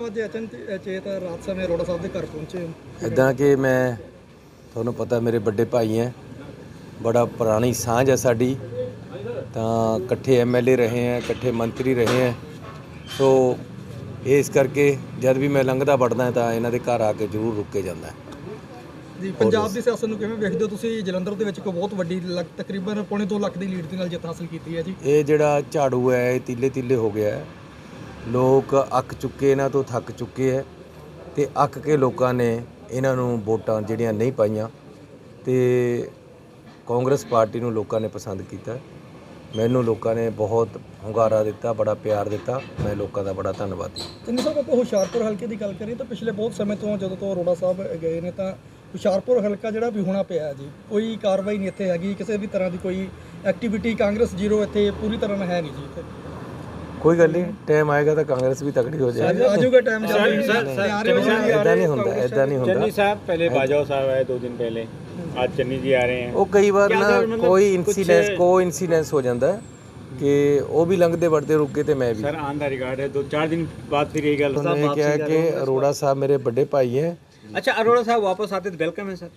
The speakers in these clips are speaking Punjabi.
ਅੱਜ ਅਚਨ ਚੇਤ ਰਾਤ ਸਮੇਂ ਅਰੋੜਾ ਸਾਹਿਬ ਦੇ ਘਰ ਪਹੁੰਚੇ ਇਦਾਂ ਕਿ ਮੈਂ ਤੁਹਾਨੂੰ ਪਤਾ ਮੇਰੇ ਵੱਡੇ ਭਾਈ ਹੈ। ਬੜਾ ਪੁਰਾਣੀ ਸਾਂਝ ਹੈ ਸਾਡੀ। ਤਾਂ ਇਕੱਠੇ ਐਮਐਲਏ ਰਹੇ ਹੈ ਇਕੱਠੇ ਮੰਤਰੀ ਰਹੇ ਹੈ। ਸੋ ਇਸ ਕਰਕੇ ਜਦ ਵੀ ਮੈਂ ਲੰਘਦਾ ਵੜਦਾ ਤਾਂ ਇਹਨਾਂ ਦੇ ਘਰ ਆ ਕੇ ਜ਼ਰੂਰ ਰੁਕ ਕੇ ਜਾਂਦਾ ਜੀ ਪੰਜਾਬ ਦੀ ਸਿਆਸਤ ਨੂੰ ਕਿਵੇਂ ਵੇਖਦੇ ਹੋ ਤੁਸੀਂ? ਜਲੰਧਰ ਦੇ ਵਿੱਚ ਇੱਕ ਬਹੁਤ ਵੱਡੀ ਤਕਰੀਬਨ ਪੌਣੇ 2 ਲੱਖ ਦੀ ਲੀਡ ਦੇ ਨਾਲ ਜਿੱਤ ਹਾਸਲ ਕੀਤੀ ਹੈ ਜੀ। ਇਹ ਜਿਹੜਾ ਝਾੜੂ ਹੈ ਇਹ ਤੀਲੇ ਤੀਲੇ ਹੋ ਗਿਆ ਹੈ। ਲੋਕ ਅੱਕ ਚੁੱਕੇ, ਇਹਨਾਂ ਤੋਂ ਥੱਕ ਚੁੱਕੇ ਹੈ ਤੇ ਅੱਕ ਕੇ ਲੋਕਾਂ ਨੇ ਇਹਨਾਂ ਨੂੰ ਵੋਟਾਂ ਜਿਹੜੀਆਂ ਨਹੀਂ ਪਾਈਆਂ ਤੇ ਕਾਂਗਰਸ ਪਾਰਟੀ ਨੂੰ ਲੋਕਾਂ ਨੇ ਪਸੰਦ ਕੀਤਾ। ਮੈਨੂੰ ਲੋਕਾਂ ਨੇ ਬਹੁਤ ਹੁੰਗਾਰਾ ਦਿੱਤਾ, ਬੜਾ ਪਿਆਰ ਦਿੱਤਾ, ਮੈਂ ਲੋਕਾਂ ਦਾ ਬੜਾ ਧੰਨਵਾਦੀ ਚੰਨੀ ਸਾਹਿਬ ਆਪਾਂ ਹੁਸ਼ਿਆਰਪੁਰ ਹਲਕੇ ਦੀ ਗੱਲ ਕਰੀਏ ਤਾਂ ਪਿਛਲੇ ਬਹੁਤ ਸਮੇਂ ਤੋਂ ਜਦੋਂ ਤੋਂ ਅਰੋੜਾ ਸਾਹਿਬ ਗਏ ਨੇ ਤਾਂ ਹੁਸ਼ਿਆਰਪੁਰ ਹਲਕਾ ਜਿਹੜਾ ਵੀ ਹੋਣਾ ਪਿਆ ਜੀ, ਕੋਈ ਕਾਰਵਾਈ ਨਹੀਂ ਇੱਥੇ ਹੈਗੀ, ਕਿਸੇ ਵੀ ਤਰ੍ਹਾਂ ਦੀ ਕੋਈ ਐਕਟੀਵਿਟੀ ਕਾਂਗਰਸ ਜ਼ੀਰੋ ਇੱਥੇ ਪੂਰੀ ਤਰ੍ਹਾਂ ਨਾਲ ਹੈ ਨਹੀਂ ਜੀ ਕੋਈ ਗੱਲ ਨਹੀਂ ਟਾਈਮ ਆਏਗਾ ਤਾਂ ਕਾਂਗਰਸ ਵੀ ਤਕੜੀ ਹੋ ਜਾਏਗੀ ਆਜੂਗਾ ਟਾਈਮ ਜਲਦੀ ਇਦਾਂ ਨਹੀਂ ਹੁੰਦਾ ਇਦਾਂ ਨਹੀਂ ਹੁੰਦਾ चन्नी साहब पहले बाजवा साहब आए दो दिन पहले आज चन्नी जी आ रहे हैं ਉਹ ਕਈ ਵਾਰ ਨਾ ਕੋਈ ਇਨਸੀਡੈਂਸ ਕੋ ਇਨਸੀਡੈਂਸ ਹੋ ਜਾਂਦਾ ਹੈ ਕਿ ਉਹ ਵੀ ਲੰਘਦੇ ਵੜਦੇ ਰੁਕੇ ਤੇ ਮੈਂ ਵੀ सर ऑन द रिकॉर्ड है दो चार दिन बाद फिर यही गल ਉਹਨਾਂ ਨੇ ਕਿਹਾ ਕਿ ਅਰੋੜਾ ਸਾਹਿਬ ਮੇਰੇ ਵੱਡੇ ਭਾਈ ਹੈ अच्छा अरोड़ा साहब वापस आते तो वेलकम है सर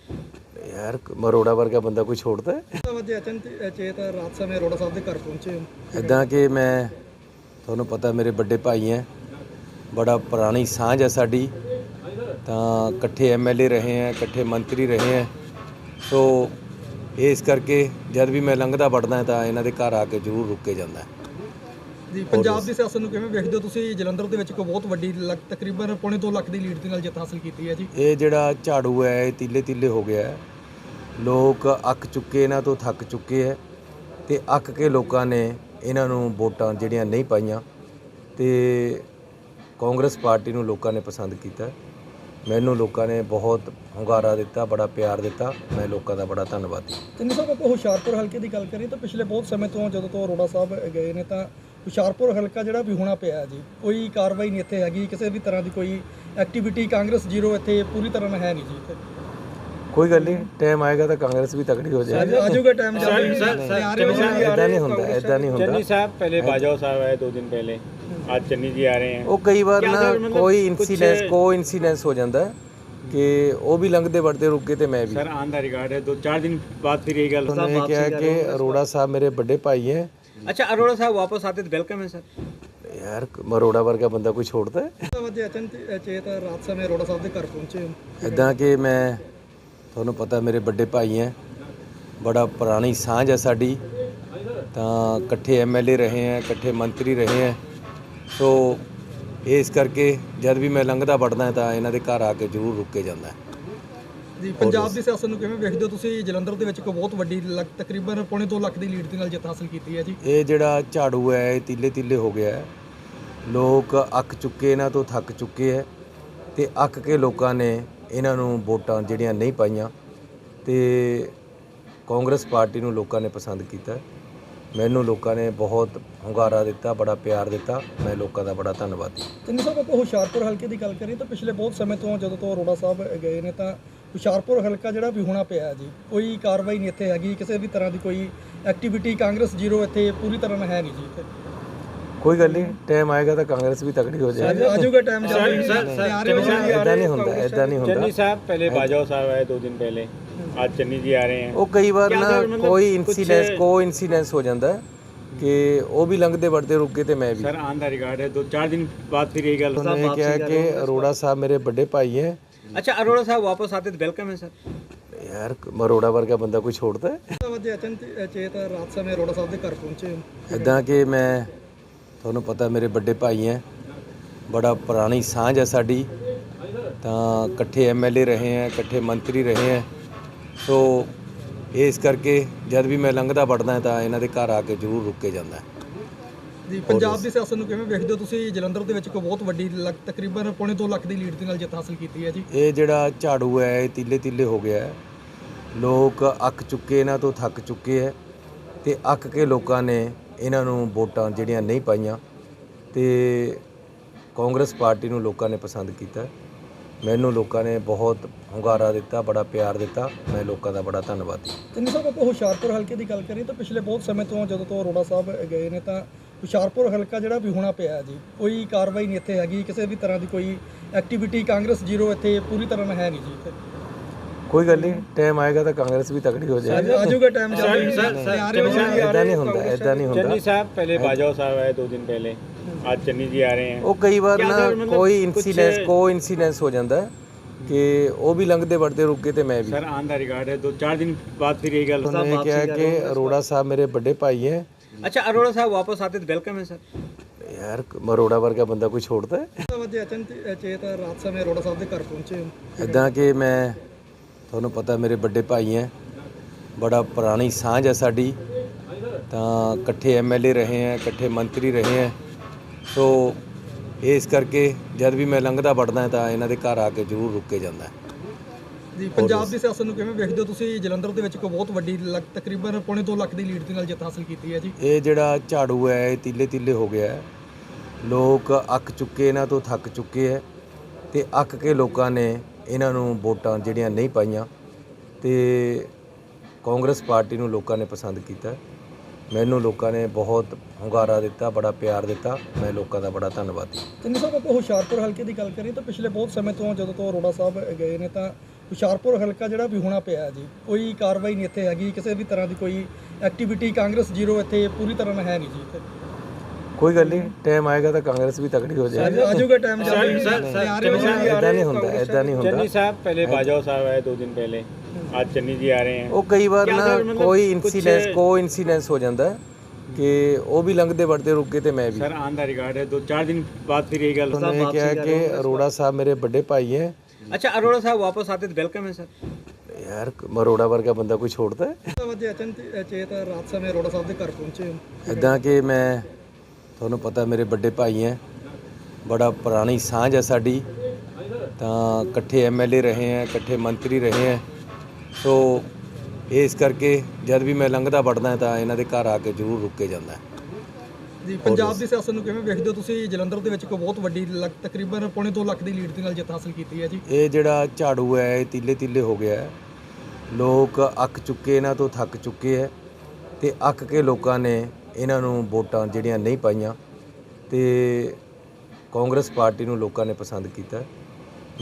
ਯਾਰ ਮਰੋੜਾ ਵਰਗਾ ਬੰਦਾ ਕੋਈ ਛੋੜਦਾ ਹੈ ਅੱਜ ਅਚਨ ਚੇਤ ਰਾਤ ਸਮੇਂ ਅਰੋੜਾ ਸਾਹਿਬ ਦੇ ਘਰ ਪਹੁੰਚੇ ਹੋ ਇਦਾਂ ਕਿ ਮੈਂ ਤੁਹਾਨੂੰ ਪਤਾ ਮੇਰੇ ਵੱਡੇ ਭਾਈ ਹੈ। ਬੜਾ ਪੁਰਾਣੀ ਸਾਂਝ ਹੈ ਸਾਡੀ। ਤਾਂ ਇਕੱਠੇ ਐਮਐਲਏ ਰਹੇ ਹੈ ਇਕੱਠੇ ਮੰਤਰੀ ਰਹੇ ਹੈ। ਸੋ ਇਸ ਕਰਕੇ ਜਦ ਵੀ ਮੈਂ ਲੰਘਦਾ ਵੜਦਾ ਤਾਂ ਇਹਨਾਂ ਦੇ ਘਰ ਆ ਕੇ ਜ਼ਰੂਰ ਰੁਕ ਕੇ ਜਾਂਦਾ ਜੀ ਪੰਜਾਬ ਦੀ ਸਿਆਸਤ ਨੂੰ ਕਿਵੇਂ ਵੇਖਦੇ ਹੋ ਤੁਸੀਂ? ਜਲੰਧਰ ਦੇ ਵਿੱਚ ਇੱਕ ਬਹੁਤ ਵੱਡੀ ਤਕਰੀਬਨ ਪੌਣੇ 2 ਲੱਖ ਦੀ ਲੀਡ ਦੇ ਨਾਲ ਜਿੱਤ ਹਾਸਲ ਕੀਤੀ ਹੈ ਜੀ। ਇਹ ਜਿਹੜਾ ਝਾੜੂ ਹੈ ਇਹ ਤੀਲੇ ਤੀਲੇ ਹੋ ਗਿਆ ਹੈ। ਲੋਕ ਅੱਕ ਚੁੱਕੇ ਇਹਨਾਂ ਤੋਂ ਥੱਕ ਚੁੱਕੇ ਹੈ ਤੇ ਅੱਕ ਕੇ ਲੋਕਾਂ ਨੇ ਇਹਨਾਂ ਨੂੰ ਵੋਟਾਂ ਜਿਹੜੀਆਂ ਨਹੀਂ ਪਾਈਆਂ ਤੇ ਕਾਂਗਰਸ ਪਾਰਟੀ ਨੂੰ ਲੋਕਾਂ ਨੇ ਪਸੰਦ ਕੀਤਾ। ਮੈਨੂੰ ਲੋਕਾਂ ਨੇ ਬਹੁਤ ਹੁੰਗਾਰਾ ਦਿੱਤਾ, ਬੜਾ ਪਿਆਰ ਦਿੱਤਾ। ਮੈਂ ਲੋਕਾਂ ਦਾ ਬੜਾ ਧੰਨਵਾਦੀ ਚੰਨੀ ਸਾਹਿਬ ਆਪਾਂ ਹੁਸ਼ਿਆਰਪੁਰ ਹਲਕੇ ਦੀ ਗੱਲ ਕਰੀਏ ਤਾਂ ਪਿਛਲੇ ਬਹੁਤ ਸਮੇਂ ਤੋਂ ਜਦੋਂ ਤੋਂ ਅਰੋੜਾ ਸਾਹਿਬ ਗਏ ਨੇ ਤਾਂ ਹੁਸ਼ਿਆਰਪੁਰ ਹਲਕਾ ਜਿਹੜਾ ਵੀ ਹੋਣਾ ਪਿਆ ਜੀ, ਕੋਈ ਕਾਰਵਾਈ ਨਹੀਂ ਇੱਥੇ ਹੈਗੀ, ਕਿਸੇ ਵੀ ਤਰ੍ਹਾਂ ਦੀ ਕੋਈ ਐਕਟੀਵਿਟੀ ਕਾਂਗਰਸ ਜ਼ੀਰੋ ਇੱਥੇ ਪੂਰੀ ਤਰ੍ਹਾਂ ਨਾਲ ਹੈ ਨਹੀਂ ਜੀ ਕੋਈ ਗੱਲ ਨਹੀਂ ਟਾਈਮ ਆਏਗਾ ਤਾਂ ਕਾਂਗਰਸ ਵੀ ਤਕੜੀ ਹੋ ਜਾਏਗੀ। ਆਜੂਗਾ ਟਾਈਮ ਇਦਾਂ ਨਹੀਂ ਹੁੰਦਾ ਇਦਾਂ ਨਹੀਂ ਹੁੰਦਾ। ਚੰਨੀ ਸਾਹਿਬ ਪਹਿਲੇ ਬਾਜਵਾ ਸਾਹਿਬ ਆਏ 2 ਦਿਨ ਪਹਿਲੇ ਅੱਜ ਚੰਨੀ ਜੀ ਆ ਰਹੇ ਹਨ ਉਹ ਕਈ ਵਾਰ ਨਾ ਕੋਈ ਇਨਸੀਡੈਂਸ ਕੋ ਇਨਸੀਡੈਂਸ ਹੋ ਜਾਂਦਾ ਕਿ ਉਹ ਵੀ ਲੰਘਦੇ ਵੜਦੇ ਰੁਕ ਗਏ ਤੇ ਮੈਂ ਵੀ। ਸਰ ਆਨ ਦਾ ਰਿਕਾਰਡ ਹੈ 2-4 ਦਿਨ ਬਾਅਦ ਫਿਰ ਇਹ ਗੱਲ ਸਾਹਿਬ ਵਾਪਸ ਕਿ ਅਰੋੜਾ ਸਾਹਿਬ ਮੇਰੇ ਵੱਡੇ ਭਾਈ ਹੈ। ਅੱਛਾ ਅਰੋੜਾ ਸਾਹਿਬ ਵਾਪਸ ਆਤੇ ਵੈਲਕਮ ਹੈ ਸਰ। ਯਾਰ ਮਰੋੜਾ ਵਰਗਾ ਬੰਦਾ ਕੋਈ ਛੋੜਦਾ ਹੈ? ਚੇਤ ਰਾਤ ਸਮੇਂ ਅਰੋੜਾ ਸਾਹਿਬ ਦੇ ਘਰ ਪਹੁੰਚੇ ਇਦਾਂ ਕਿ ਮੈਂ ਤੁਹਾਨੂੰ ਪਤਾ ਮੇਰੇ ਵੱਡੇ ਭਾਈ ਹੈ। ਬੜਾ ਪੁਰਾਣੀ ਸਾਂਝ ਹੈ ਸਾਡੀ। ਤਾਂ ਇਕੱਠੇ ਐਮਐਲਏ ਰਹੇ ਹੈ ਇਕੱਠੇ ਮੰਤਰੀ ਰਹੇ ਹੈ। ਸੋ ਇਸ ਕਰਕੇ ਜਦ ਵੀ ਮੈਂ ਲੰਘਦਾ ਵੜਦਾ ਤਾਂ ਇਹਨਾਂ ਦੇ ਘਰ ਆ ਕੇ ਜ਼ਰੂਰ ਰੁਕ ਕੇ ਜਾਂਦਾ ਜੀ ਪੰਜਾਬ ਦੀ ਸਿਆਸਤ ਨੂੰ ਕਿਵੇਂ ਵੇਖਦੇ ਹੋ ਤੁਸੀਂ? ਜਲੰਧਰ ਦੇ ਵਿੱਚ ਇੱਕ ਬਹੁਤ ਵੱਡੀ ਤਕਰੀਬਨ ਪੌਣੇ 2 ਲੱਖ ਦੀ ਲੀਡ ਦੇ ਨਾਲ ਜਿੱਤ ਹਾਸਲ ਕੀਤੀ ਹੈ ਜੀ। ਇਹ ਜਿਹੜਾ ਝਾੜੂ ਹੈ ਇਹ ਤੀਲੇ ਤੀਲੇ ਹੋ ਗਿਆ ਹੈ। ਲੋਕ ਅੱਕ ਚੁੱਕੇ ਇਹਨਾਂ ਤੋਂ ਥੱਕ ਚੁੱਕੇ ਹੈ ਤੇ ਅੱਕ ਕੇ ਲੋਕਾਂ ਨੇ ਇਹਨਾਂ ਨੂੰ ਵੋਟਾਂ ਜਿਹੜੀਆਂ ਨਹੀਂ ਪਾਈਆਂ ਤੇ ਕਾਂਗਰਸ ਪਾਰਟੀ ਨੂੰ ਲੋਕਾਂ ਨੇ ਪਸੰਦ ਕੀਤਾ। ਮੈਨੂੰ ਲੋਕਾਂ ਨੇ ਬਹੁਤ ਹੁੰਗਾਰਾ ਦਿੱਤਾ, ਬੜਾ ਪਿਆਰ ਦਿੱਤਾ। ਮੈਂ ਲੋਕਾਂ ਦਾ ਬੜਾ ਧੰਨਵਾਦੀ ਚੰਨੀ ਸਾਹਿਬ ਆਪਾਂ ਹੁਸ਼ਿਆਰਪੁਰ ਹਲਕੇ ਦੀ ਗੱਲ ਕਰੀਏ ਤਾਂ ਪਿਛਲੇ ਬਹੁਤ ਸਮੇਂ ਤੋਂ ਜਦੋਂ ਤੋਂ ਅਰੋੜਾ ਸਾਹਿਬ ਗਏ ਨੇ ਤਾਂ ਹੁਸ਼ਿਆਰਪੁਰ ਹਲਕਾ ਜਿਹੜਾ ਵੀ ਹੋਣਾ ਪਿਆ ਜੀ, ਕੋਈ ਕਾਰਵਾਈ ਨਹੀਂ ਇੱਥੇ ਹੈਗੀ, ਕਿਸੇ ਵੀ ਤਰ੍ਹਾਂ ਦੀ ਕੋਈ ਐਕਟੀਵਿਟੀ ਕਾਂਗਰਸ ਜ਼ੀਰੋ ਇੱਥੇ ਪੂਰੀ ਤਰ੍ਹਾਂ ਨਾਲ ਹੈ ਨਹੀਂ ਜੀ ਇੱਥੇ। ਕੋਈ ਗੱਲ ਨਹੀਂ ਟਾਈਮ ਆਏਗਾ ਤਾਂ ਕਾਂਗਰਸ ਵੀ ਤਕੜੀ ਹੋ ਜਾਏਗੀ। ਆਜੂਗਾ ਟਾਈਮ ਸਰ ਸਰ ਇਦਾਂ ਨਹੀਂ ਹੁੰਦਾ ਇਦਾਂ ਨਹੀਂ ਹੁੰਦਾ। ਚੰਨੀ ਸਾਹਿਬ ਪਹਿਲੇ ਬਾਜਵਾ ਸਾਹਿਬ ਆਏ 2 ਦਿਨ ਪਹਿਲੇ। ਅੱਜ ਚੰਨੀ ਜੀ ਆ ਰਹੇ ਹਨ ਉਹ ਕਈ ਵਾਰ ਨਾ ਕੋਈ ਇਨਸੀਡੈਂਸ ਕੋ ਇਨਸੀਡੈਂਸ ਹੋ ਜਾਂਦਾ ਕਿ ਉਹ ਵੀ ਲੰਘਦੇ ਵੜਦੇ ਰੁਕ ਗਏ ਤੇ ਮੈਂ ਵੀ। ਸਰ ਆਨ ਦਾ ਰਿਗਾਰਡ ਹੈ 2-4 ਦਿਨ ਬਾਅਦ ਫਿਰ ਇਹ ਗੱਲ ਸਾਹਿਬ ਕਿਹਾ ਕਿ ਅਰੋੜਾ ਸਾਹਿਬ ਮੇਰੇ ਵੱਡੇ ਭਾਈ ਹੈ। ਅੱਛਾ ਅਰੋੜਾ ਸਾਹਿਬ ਵਾਪਸ ਆਤੇ ਵੈਲਕਮ ਹੈ ਸਰ। ਯਾਰ ਮਰੋੜਾ ਵਰਗਾ ਬੰਦਾ ਕੋਈ ਛੋੜਦਾ ਹੈ? ਵਧੀਆ ਚੇਤ ਰਾਤ ਸਮੇਂ ਅਰੋੜਾ ਸਾਹਿਬ ਦੇ ਘਰ ਪਹੁੰਚੇ ਇਦਾਂ ਕਿ ਮੈਂ ਤੁਹਾਨੂੰ ਪਤਾ ਮੇਰੇ ਵੱਡੇ ਭਾਈ ਹੈ। ਬੜਾ ਪੁਰਾਣੀ ਸਾਂਝ ਹੈ ਸਾਡੀ। ਤਾਂ ਇਕੱਠੇ ਐਮਐਲਏ ਰਹੇ ਹੈ ਇਕੱਠੇ ਮੰਤਰੀ ਰਹੇ ਹੈ। ਸੋ ਇਸ ਕਰਕੇ ਜਦ ਵੀ ਮੈਂ ਲੰਘਦਾ ਵੜਦਾ ਤਾਂ ਇਹਨਾਂ ਦੇ ਘਰ ਆ ਕੇ ਜ਼ਰੂਰ ਰੁਕ ਕੇ ਜਾਂਦਾ ਜੀ ਪੰਜਾਬ ਦੀ ਸਿਆਸਤ ਨੂੰ ਕਿਵੇਂ ਵੇਖਦੇ ਹੋ ਤੁਸੀਂ? ਜਲੰਧਰ ਦੇ ਵਿੱਚ ਇੱਕ ਬਹੁਤ ਵੱਡੀ ਲੱਖ- ਤਕਰੀਬਨ ਪੌਣੇ 2 ਲੱਖ ਦੀ ਲੀਡ ਦੇ ਨਾਲ ਜਿੱਤ ਹਾਸਲ ਕੀਤੀ ਹੈ ਜੀ। ਇਹ ਜਿਹੜਾ ਝਾੜੂ ਹੈ ਇਹ ਤੀਲੇ ਤੀਲੇ ਹੋ ਗਿਆ ਹੈ। ਲੋਕ ਅੱਕ ਚੁੱਕੇ ਇਹਨਾਂ ਤੋਂ ਥੱਕ ਚੁੱਕੇ ਹੈ ਤੇ ਅੱਕ ਕੇ ਲੋਕਾਂ ਨੇ ਇਹਨਾਂ ਨੂੰ ਵੋਟਾਂ ਜਿਹੜੀਆਂ ਨਹੀਂ ਪਾਈਆਂ ਤੇ ਕਾਂਗਰਸ ਪਾਰਟੀ ਨੂੰ ਲੋਕਾਂ ਨੇ ਪਸੰਦ ਕੀਤਾ। ਮੈਨੂੰ ਲੋਕਾਂ ਨੇ ਬਹੁਤ ਹੁੰਗਾਰਾ ਦਿੱਤਾ, ਬੜਾ ਪਿਆਰ ਦਿੱਤਾ। ਮੈਂ ਲੋਕਾਂ ਦਾ ਬੜਾ ਧੰਨਵਾਦੀ ਚੰਨੀ ਸਾਹਿਬ ਆਪਾਂ ਹੁਸ਼ਿਆਰਪੁਰ ਹਲਕੇ ਦੀ ਗੱਲ ਕਰੀਏ ਤਾਂ ਪਿਛਲੇ ਬਹੁਤ ਸਮੇਂ ਤੋਂ ਜਦੋਂ ਤੋਂ ਅਰੋੜਾ ਸਾਹਿਬ ਗਏ ਨੇ ਤਾਂ ਹੁਸ਼ਿਆਰਪੁਰ ਹਲਕਾ ਜਿਹੜਾ ਵੀ ਹੋਣਾ ਪਿਆ ਜੀ, ਕੋਈ ਕਾਰਵਾਈ ਨਹੀਂ ਇੱਥੇ ਹੈਗੀ, ਕਿਸੇ ਵੀ ਤਰ੍ਹਾਂ ਦੀ ਕੋਈ ਐਕਟੀਵਿਟੀ ਕਾਂਗਰਸ ਜ਼ੀਰੋ ਇੱਥੇ ਪੂਰੀ ਤਰ੍ਹਾਂ ਨਾਲ ਹੈ ਨਹੀਂ ਜੀ ਕੋਈ ਗੱਲ ਨਹੀਂ ਟਾਈਮ ਆਏਗਾ ਤਾਂ ਕਾਂਗਰਸ ਵੀ ਤਕੜੀ ਹੋ ਜਾਏਗੀ ਆ ਜਾਊਗਾ time sir, sir, sir, Channi ਇਦਾਂ ਨਹੀਂ ਹੁੰਦਾ ਇਦਾਂ ਨਹੀਂ चन्नी ਹੁੰਦਾ साहब पहले बाजवा साहब आए दो दिन पहले आज चन्नी जी आ रहे हैं ਉਹ ਕਈ ਵਾਰ ਕਿਆ ਨਾ ਸਰ, ਮਤਲਬ ਕੋਈ ਕੁਛ- ਇਨਸੀਡੈਂਸ ਕੋ ਇਨਸੀਡੈਂਸ ਹੋ ਜਾਂਦਾ ਹੈ ਕਿ ਉਹ ਵੀ ਲੰਘਦੇ ਵੜਦੇ ਰੁਕੇ ਤੇ ਮੈਂ ਵੀ सर ऑन द रिकॉर्ड है दो चार दिन बाद फिर ये गल ਉਹਨੇ ਕਿਹਾ ਕਿ ਅਰੋੜਾ ਸਾਹਿਬ ਮੇਰੇ ਵੱਡੇ ਭਾਈ ਹੈ अच्छा अरोड़ा साहब वापस आते तो वेलकम है सर ਯਾਰ ਅਰੋੜਾ ਵਰਗਾ ਬੰਦਾ ਕੋਈ ਛੋੜਦਾ ਹੈ ਵਜੇ ਅਚਨ ਚੇਤ ਰਾਤ ਸਮੇਂ ਅਰੋੜਾ ਸਾਹਿਬ ਦੇ ਘਰ ਪਹੁੰਚੇ ਹੋ ਇਦਾਂ ਕਿ ਮੈਂ ਤੁਹਾਨੂੰ ਪਤਾ ਮੇਰੇ ਵੱਡੇ ਭਾਈ ਹੈ। ਬੜਾ ਪੁਰਾਣੀ ਸਾਂਝ ਹੈ ਸਾਡੀ। ਤਾਂ ਇਕੱਠੇ ਐਮਐਲਏ ਰਹੇ ਹੈ ਇਕੱਠੇ ਮੰਤਰੀ ਰਹੇ ਹੈ। ਸੋ ਇਸ ਕਰਕੇ ਜਦ ਵੀ ਮੈਂ ਲੰਘਦਾ ਵੜਦਾ ਤਾਂ ਇਹਨਾਂ ਦੇ ਘਰ ਆ ਕੇ ਜ਼ਰੂਰ ਰੁਕ ਕੇ ਜਾਂਦਾ ਜੀ ਪੰਜਾਬ ਦੀ ਸਿਆਸਤ ਨੂੰ ਕਿਵੇਂ ਵੇਖਦੇ ਹੋ ਤੁਸੀਂ? ਜਲੰਧਰ ਦੇ ਵਿੱਚ ਇੱਕ ਬਹੁਤ ਵੱਡੀ ਤਕਰੀਬਨ ਪੌਣੇ 2 ਲੱਖ ਦੀ ਲੀਡ ਦੇ ਨਾਲ ਜਿੱਤ ਹਾਸਲ ਕੀਤੀ ਹੈ ਜੀ। ਇਹ ਜਿਹੜਾ ਝਾੜੂ ਹੈ ਇਹ ਤੀਲੇ ਤੀਲੇ ਹੋ ਗਿਆ ਹੈ। ਲੋਕ ਅੱਕ ਚੁੱਕੇ ਇਹਨਾਂ ਤੋਂ ਥੱਕ ਚੁੱਕੇ ਹੈ। ਤੇ ਅੱਕ ਕੇ ਲੋਕਾਂ ਨੇ ਇਹਨਾਂ ਨੂੰ ਵੋਟਾਂ ਜਿਹੜੀਆਂ ਨਹੀਂ ਪਾਈਆਂ ਤੇ ਕਾਂਗਰਸ ਪਾਰਟੀ ਨੂੰ ਲੋਕਾਂ ਨੇ ਪਸੰਦ ਕੀਤਾ। ਮੈਨੂੰ ਲੋਕਾਂ ਨੇ ਬਹੁਤ ਹੁੰਗਾਰਾ ਦਿੱਤਾ, ਬੜਾ ਪਿਆਰ ਦਿੱਤਾ। ਮੈਂ ਲੋਕਾਂ ਦਾ ਬੜਾ ਧੰਨਵਾਦੀ ਤਿੰਨ ਸਾਹਿਬ ਆਪਾਂ ਹੁਸ਼ਿਆਰਪੁਰ ਹਲਕੇ ਦੀ ਗੱਲ ਕਰੀਏ ਤਾਂ ਪਿਛਲੇ ਬਹੁਤ ਸਮੇਂ ਤੋਂ ਜਦੋਂ ਤੋਂ ਅਰੋੜਾ ਸਾਹਿਬ ਗਏ ਨੇ ਤਾਂ ਹੁਸ਼ਿਆਰਪੁਰ ਹਲਕਾ ਜਿਹੜਾ ਵੀ ਹੋਣਾ ਪਿਆ ਜੀ, ਕੋਈ ਕਾਰਵਾਈ ਨਹੀਂ ਇੱਥੇ ਹੈਗੀ, ਕਿਸੇ ਵੀ ਤਰ੍ਹਾਂ ਦੀ ਕੋਈ ਐਕਟੀਵਿਟੀ ਕਾਂਗਰਸ ਜ਼ੀਰੋ ਇੱਥੇ ਪੂਰੀ ਤਰ੍ਹਾਂ ਨਾਲ ਹੈ ਨਹੀਂ ਜੀ ਇੱਥੇ। ਕੋਈ ਗੱਲ ਨਹੀਂ ਟਾਈਮ ਆਏਗਾ ਤਾਂ ਕਾਂਗਰਸ ਵੀ ਤਕੜੀ ਹੋ ਜਾਏਗੀ ਆ ਜਾਊਗਾ ਟਾਈਮ सर, सर, सर, ਇਦਾਂ ਨਹੀਂ ਹੁੰਦਾ ਇਦਾਂ ਨਹੀਂ ਹੁੰਦਾ चन्नी साहब पहले बाजवा साहब आए दो दिन पहले आज चन्नी जी आ रहे हैं ਉਹ ਕਈ ਵਾਰ ਕਿਆ ਨਾ ਸਰ, ਮਤਲਬ ਕੋਈ ਕੁਛ- ਇਨਸੀਡੈਂਸ ਕੋ ਇਨਸੀਡੈਂਸ ਹੋ ਜਾਂਦਾ ਹੈ ਕਿ ਉਹ ਵੀ ਲੰਘਦੇ ਵੜਦੇ ਰੁਕੇ ਤੇ ਮੈਂ ਵੀ सर ऑन द रिकॉर्ड है दो चार दिन बाद फिर ये गल ਉਹਨੇ ਕਿਹਾ ਕਿ ਅਰੋੜਾ ਸਾਹਿਬ ਮੇਰੇ ਵੱਡੇ ਭਾਈ ਹੈ अच्छा अरोड़ा साहब वापस आते तो वेलकम है सर ਯਾਰ ਅਰੋੜਾ ਵਰਗਾ ਬੰਦਾ ਕੋਈ ਛੋੜਦਾ ਹੈ ਵਜੇ ਅਚਨ ਚੇਤ ਰਾਤ ਸਮੇਂ ਅਰੋੜਾ ਸਾਹਿਬ ਦੇ ਘਰ ਪਹੁੰਚੇ ਹੋ ਇਦਾਂ ਕਿ ਮੈਂ ਤੁਹਾਨੂੰ ਪਤਾ ਮੇਰੇ ਵੱਡੇ ਭਾਈ ਹੈ। ਬੜਾ ਪੁਰਾਣੀ ਸਾਂਝ ਹੈ ਸਾਡੀ। ਤਾਂ ਇਕੱਠੇ ਐਮਐਲਏ ਰਹੇ ਹੈ ਇਕੱਠੇ ਮੰਤਰੀ ਰਹੇ ਹੈ। ਸੋ ਇਸ ਕਰਕੇ ਜਦ ਵੀ ਮੈਂ ਲੰਘਦਾ ਵੜਦਾ ਤਾਂ ਇਹਨਾਂ ਦੇ ਘਰ ਆ ਕੇ ਜ਼ਰੂਰ ਰੁਕ ਕੇ ਜਾਂਦਾ ਜੀ ਪੰਜਾਬ ਦੀ ਸਿਆਸਤ ਨੂੰ ਕਿਵੇਂ ਵੇਖਦੇ ਹੋ ਤੁਸੀਂ? ਜਲੰਧਰ ਦੇ ਵਿੱਚ ਇੱਕ ਬਹੁਤ ਵੱਡੀ ਤਕਰੀਬਨ ਪੌਣੇ 2 ਲੱਖ ਦੀ ਲੀਡ ਦੇ ਨਾਲ ਜਿੱਤ ਹਾਸਲ ਕੀਤੀ ਹੈ ਜੀ। ਇਹ ਜਿਹੜਾ ਝਾੜੂ ਹੈ ਇਹ ਤੀਲੇ ਤੀਲੇ ਹੋ ਗਿਆ ਹੈ। ਲੋਕ ਅੱਕ ਚੁੱਕੇ ਇਹਨਾਂ ਤੋਂ ਥੱਕ ਚੁੱਕੇ ਹੈ। ਤੇ ਅੱਕ ਕੇ ਲੋਕਾਂ ਨੇ ਇਹਨਾਂ ਨੂੰ ਵੋਟਾਂ ਜਿਹੜੀਆਂ ਨਹੀਂ ਪਾਈਆਂ ਤੇ ਕਾਂਗਰਸ ਪਾਰਟੀ ਨੂੰ ਲੋਕਾਂ ਨੇ ਪਸੰਦ ਕੀਤਾ।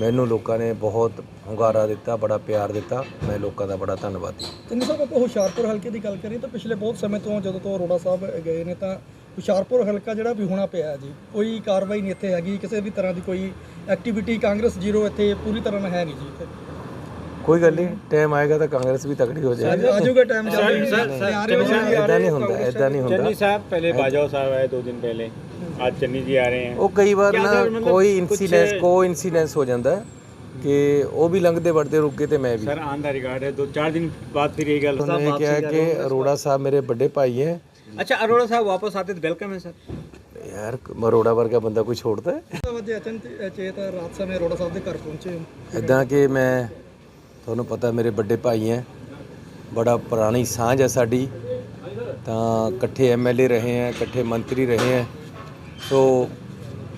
ਮੈਨੂੰ ਲੋਕਾਂ ਨੇ ਬਹੁਤ ਹੁੰਗਾਰਾ ਦਿੱਤਾ, ਬੜਾ ਪਿਆਰ ਦਿੱਤਾ। ਮੈਂ ਲੋਕਾਂ ਦਾ ਬੜਾ ਧੰਨਵਾਦੀ ਚੰਨੀ ਸਾਹਿਬ ਆਪਾਂ ਹੁਸ਼ਿਆਰਪੁਰ ਹਲਕੇ ਦੀ ਗੱਲ ਕਰੀਏ ਤਾਂ ਪਿਛਲੇ ਬਹੁਤ ਸਮੇਂ ਤੋਂ ਜਦੋਂ ਤੋਂ ਅਰੋੜਾ ਸਾਹਿਬ ਗਏ ਨੇ ਤਾਂ ਹੁਸ਼ਿਆਰਪੁਰ ਹਲਕਾ ਜਿਹੜਾ ਵੀ ਹੋਣਾ ਪਿਆ ਜੀ, ਕੋਈ ਕਾਰਵਾਈ ਨਹੀਂ ਇੱਥੇ ਹੈਗੀ, ਕਿਸੇ ਵੀ ਤਰ੍ਹਾਂ ਦੀ ਕੋਈ ਐਕਟੀਵਿਟੀ ਕਾਂਗਰਸ ਜ਼ੀਰੋ ਇੱਥੇ ਪੂਰੀ ਤਰ੍ਹਾਂ ਨਾਲ ਹੈ ਨਹੀਂ ਜੀ ਇੱਥੇ। ਕੋਈ ਗੱਲ ਨਹੀਂ ਟਾਈਮ ਆਏਗਾ ਤਾਂ ਕਾਂਗਰਸ ਵੀ ਤਕੜੀ ਹੋ ਜਾਏਗੀ ਆ ਜਾਊਗਾ ਟਾਈਮ सर, सर, सर, ਇਦਾਂ ਨਹੀਂ ਹੁੰਦਾ ਇਦਾਂ ਨਹੀਂ ਹੁੰਦਾ चन्नी साहब पहले बाजवा साहब आए दो दिन पहले आज चन्नी जी आ रहे हैं ਉਹ ਕਈ ਵਾਰ ਕਿਆ ਨਾ ਸਰ, ਮਤਲਬ ਕੋਈ ਕੁਛ- ਇਨਸੀਡੈਂਸ ਕੋ ਇਨਸੀਡੈਂਸ ਹੋ ਜਾਂਦਾ ਹੈ ਕਿ ਉਹ ਵੀ ਲੰਘਦੇ ਵੜਦੇ ਰੁਕੇ ਤੇ ਮੈਂ ਵੀ सर ऑन द रिकॉर्ड है दो चार दिन बाद फिर ये गल ਉਹਨੇ ਕਿਹਾ ਕਿ ਅਰੋੜਾ ਸਾਹਿਬ ਮੇਰੇ ਵੱਡੇ ਭਾਈ ਹੈ अच्छा अरोड़ा साहब वापस आते तो वेलकम है सर ਯਾਰ ਅਰੋੜਾ ਵਰਗਾ ਬੰਦਾ ਕੋਈ ਛੋੜਦਾ ਹੈ ਵਜੇ ਅਚਨ ਚੇਤ ਰਾਤ ਸਮੇਂ ਅਰੋੜਾ ਸਾਹਿਬ ਦੇ ਘਰ ਪਹੁੰਚੇ ਹੋ ਇਦਾਂ ਕਿ ਮੈਂ ਤੁਹਾਨੂੰ ਪਤਾ ਮੇਰੇ ਵੱਡੇ ਭਾਈ ਹੈ। ਬੜਾ ਪੁਰਾਣੀ ਸਾਂਝ ਹੈ ਸਾਡੀ। ਤਾਂ ਇਕੱਠੇ ਐਮਐਲਏ ਰਹੇ ਹੈ ਇਕੱਠੇ ਮੰਤਰੀ ਰਹੇ ਹੈ। ਸੋ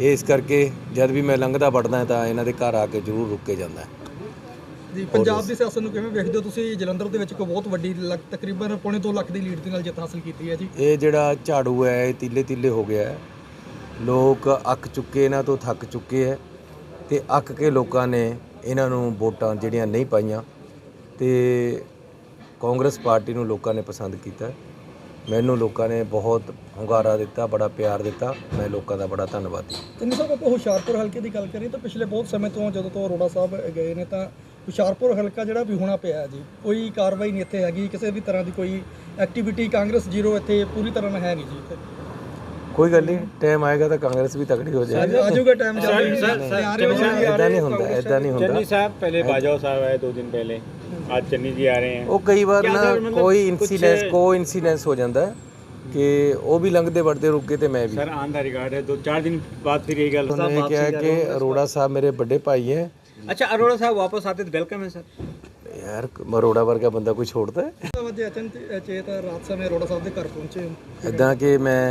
ਇਸ ਕਰਕੇ ਜਦ ਵੀ ਮੈਂ ਲੰਘਦਾ ਵੜਦਾ ਤਾਂ ਇਹਨਾਂ ਦੇ ਘਰ ਆ ਕੇ ਜ਼ਰੂਰ ਰੁਕ ਕੇ ਜਾਂਦਾ ਜੀ ਪੰਜਾਬ ਦੀ ਸਿਆਸਤ ਨੂੰ ਕਿਵੇਂ ਵੇਖਦੇ ਹੋ ਤੁਸੀਂ? ਜਲੰਧਰ ਦੇ ਵਿੱਚ ਇੱਕ ਬਹੁਤ ਵੱਡੀ ਤਕਰੀਬਨ ਪੌਣੇ 2 ਲੱਖ ਦੀ ਲੀਡ ਦੇ ਨਾਲ ਜਿੱਤ ਹਾਸਲ ਕੀਤੀ ਹੈ ਜੀ। ਇਹ ਜਿਹੜਾ ਝਾੜੂ ਹੈ ਇਹ ਤੀਲੇ ਤੀਲੇ ਹੋ ਗਿਆ ਹੈ। ਲੋਕ ਅੱਕ ਚੁੱਕੇ ਇਹਨਾਂ ਤੋਂ ਥੱਕ ਚੁੱਕੇ ਹੈ ਤੇ ਅੱਕ ਕੇ ਲੋਕਾਂ ਨੇ ਇਹਨਾਂ ਨੂੰ ਵੋਟਾਂ ਜਿਹੜੀਆਂ ਨਹੀਂ ਪਾਈਆਂ ਤੇ ਕਾਂਗਰਸ ਪਾਰਟੀ ਨੂੰ ਲੋਕਾਂ ਨੇ ਪਸੰਦ ਕੀਤਾ। ਮੈਨੂੰ ਲੋਕਾਂ ਨੇ ਬਹੁਤ ਹੁੰਗਾਰਾ ਦਿੱਤਾ, ਬੜਾ ਪਿਆਰ ਦਿੱਤਾ। ਮੈਂ ਲੋਕਾਂ ਦਾ ਬੜਾ ਧੰਨਵਾਦੀ ਤਿੰਨ ਸਾਹਿਬ ਆਪਾਂ ਹੁਸ਼ਿਆਰਪੁਰ ਹਲਕੇ ਦੀ ਗੱਲ ਕਰੀਏ ਤਾਂ ਪਿਛਲੇ ਬਹੁਤ ਸਮੇਂ ਤੋਂ ਜਦੋਂ ਤੋਂ ਅਰੋੜਾ ਸਾਹਿਬ ਗਏ ਨੇ ਤਾਂ ਹੁਸ਼ਿਆਰਪੁਰ ਹਲਕਾ ਜਿਹੜਾ ਵੀ ਹੋਣਾ ਪਿਆ ਜੀ, ਕੋਈ ਕਾਰਵਾਈ ਨਹੀਂ ਇੱਥੇ ਹੈਗੀ, ਕਿਸੇ ਵੀ ਤਰ੍ਹਾਂ ਦੀ ਕੋਈ ਐਕਟੀਵਿਟੀ ਕਾਂਗਰਸ ਜ਼ੀਰੋ ਇੱਥੇ ਪੂਰੀ ਤਰ੍ਹਾਂ ਨਾਲ ਹੈ ਨਹੀਂ ਜੀ ਇੱਥੇ। ਕੋਈ ਗੱਲ ਨਹੀਂ ਟਾਈਮ ਆਏਗਾ ਤਾਂ ਕਾਂਗਰਸ ਵੀ ਤਕੜੀ ਹੋ ਜਾਏਗੀ ਆ ਜਾਊਗਾ ਟਾਈਮ सर, सर, सर, ਇਦਾਂ ਨਹੀਂ ਹੁੰਦਾ ਇਦਾਂ ਨਹੀਂ ਹੁੰਦਾ चन्नी साहब पहले बाजवा साहब आए दो दिन पहले आज चन्नी जी आ रहे हैं ਉਹ ਕਈ ਵਾਰ ਕਿਆ ਨਾ ਸਰ, ਮਤਲਬ ਕੋਈ ਕੁਛ- ਇਨਸੀਡੈਂਸ ਕੋ ਇਨਸੀਡੈਂਸ ਹੋ ਜਾਂਦਾ ਹੈ ਕਿ ਉਹ ਵੀ ਲੰਘਦੇ ਵੜਦੇ ਰੁਕੇ ਤੇ ਮੈਂ ਵੀ सर ऑन द रिकॉर्ड है दो चार दिन बाद फिर ये गल ਉਹਨੇ ਕਿਹਾ ਕਿ ਅਰੋੜਾ ਸਾਹਿਬ ਮੇਰੇ ਵੱਡੇ ਭਾਈ ਹੈ अच्छा अरोड़ा साहब वापस आते तो वेलकम है सर ਯਾਰ ਅਰੋੜਾ ਵਰਗਾ ਬੰਦਾ ਕੋਈ ਛੋੜਦਾ ਹੈ ਵਜੇ ਅਚਨ ਚੇਤ ਰਾਤ ਸਮੇਂ ਅਰੋੜਾ ਸਾਹਿਬ ਦੇ ਘਰ ਪਹੁੰਚੇ ਹੋ ਇਦਾਂ ਕਿ ਮੈਂ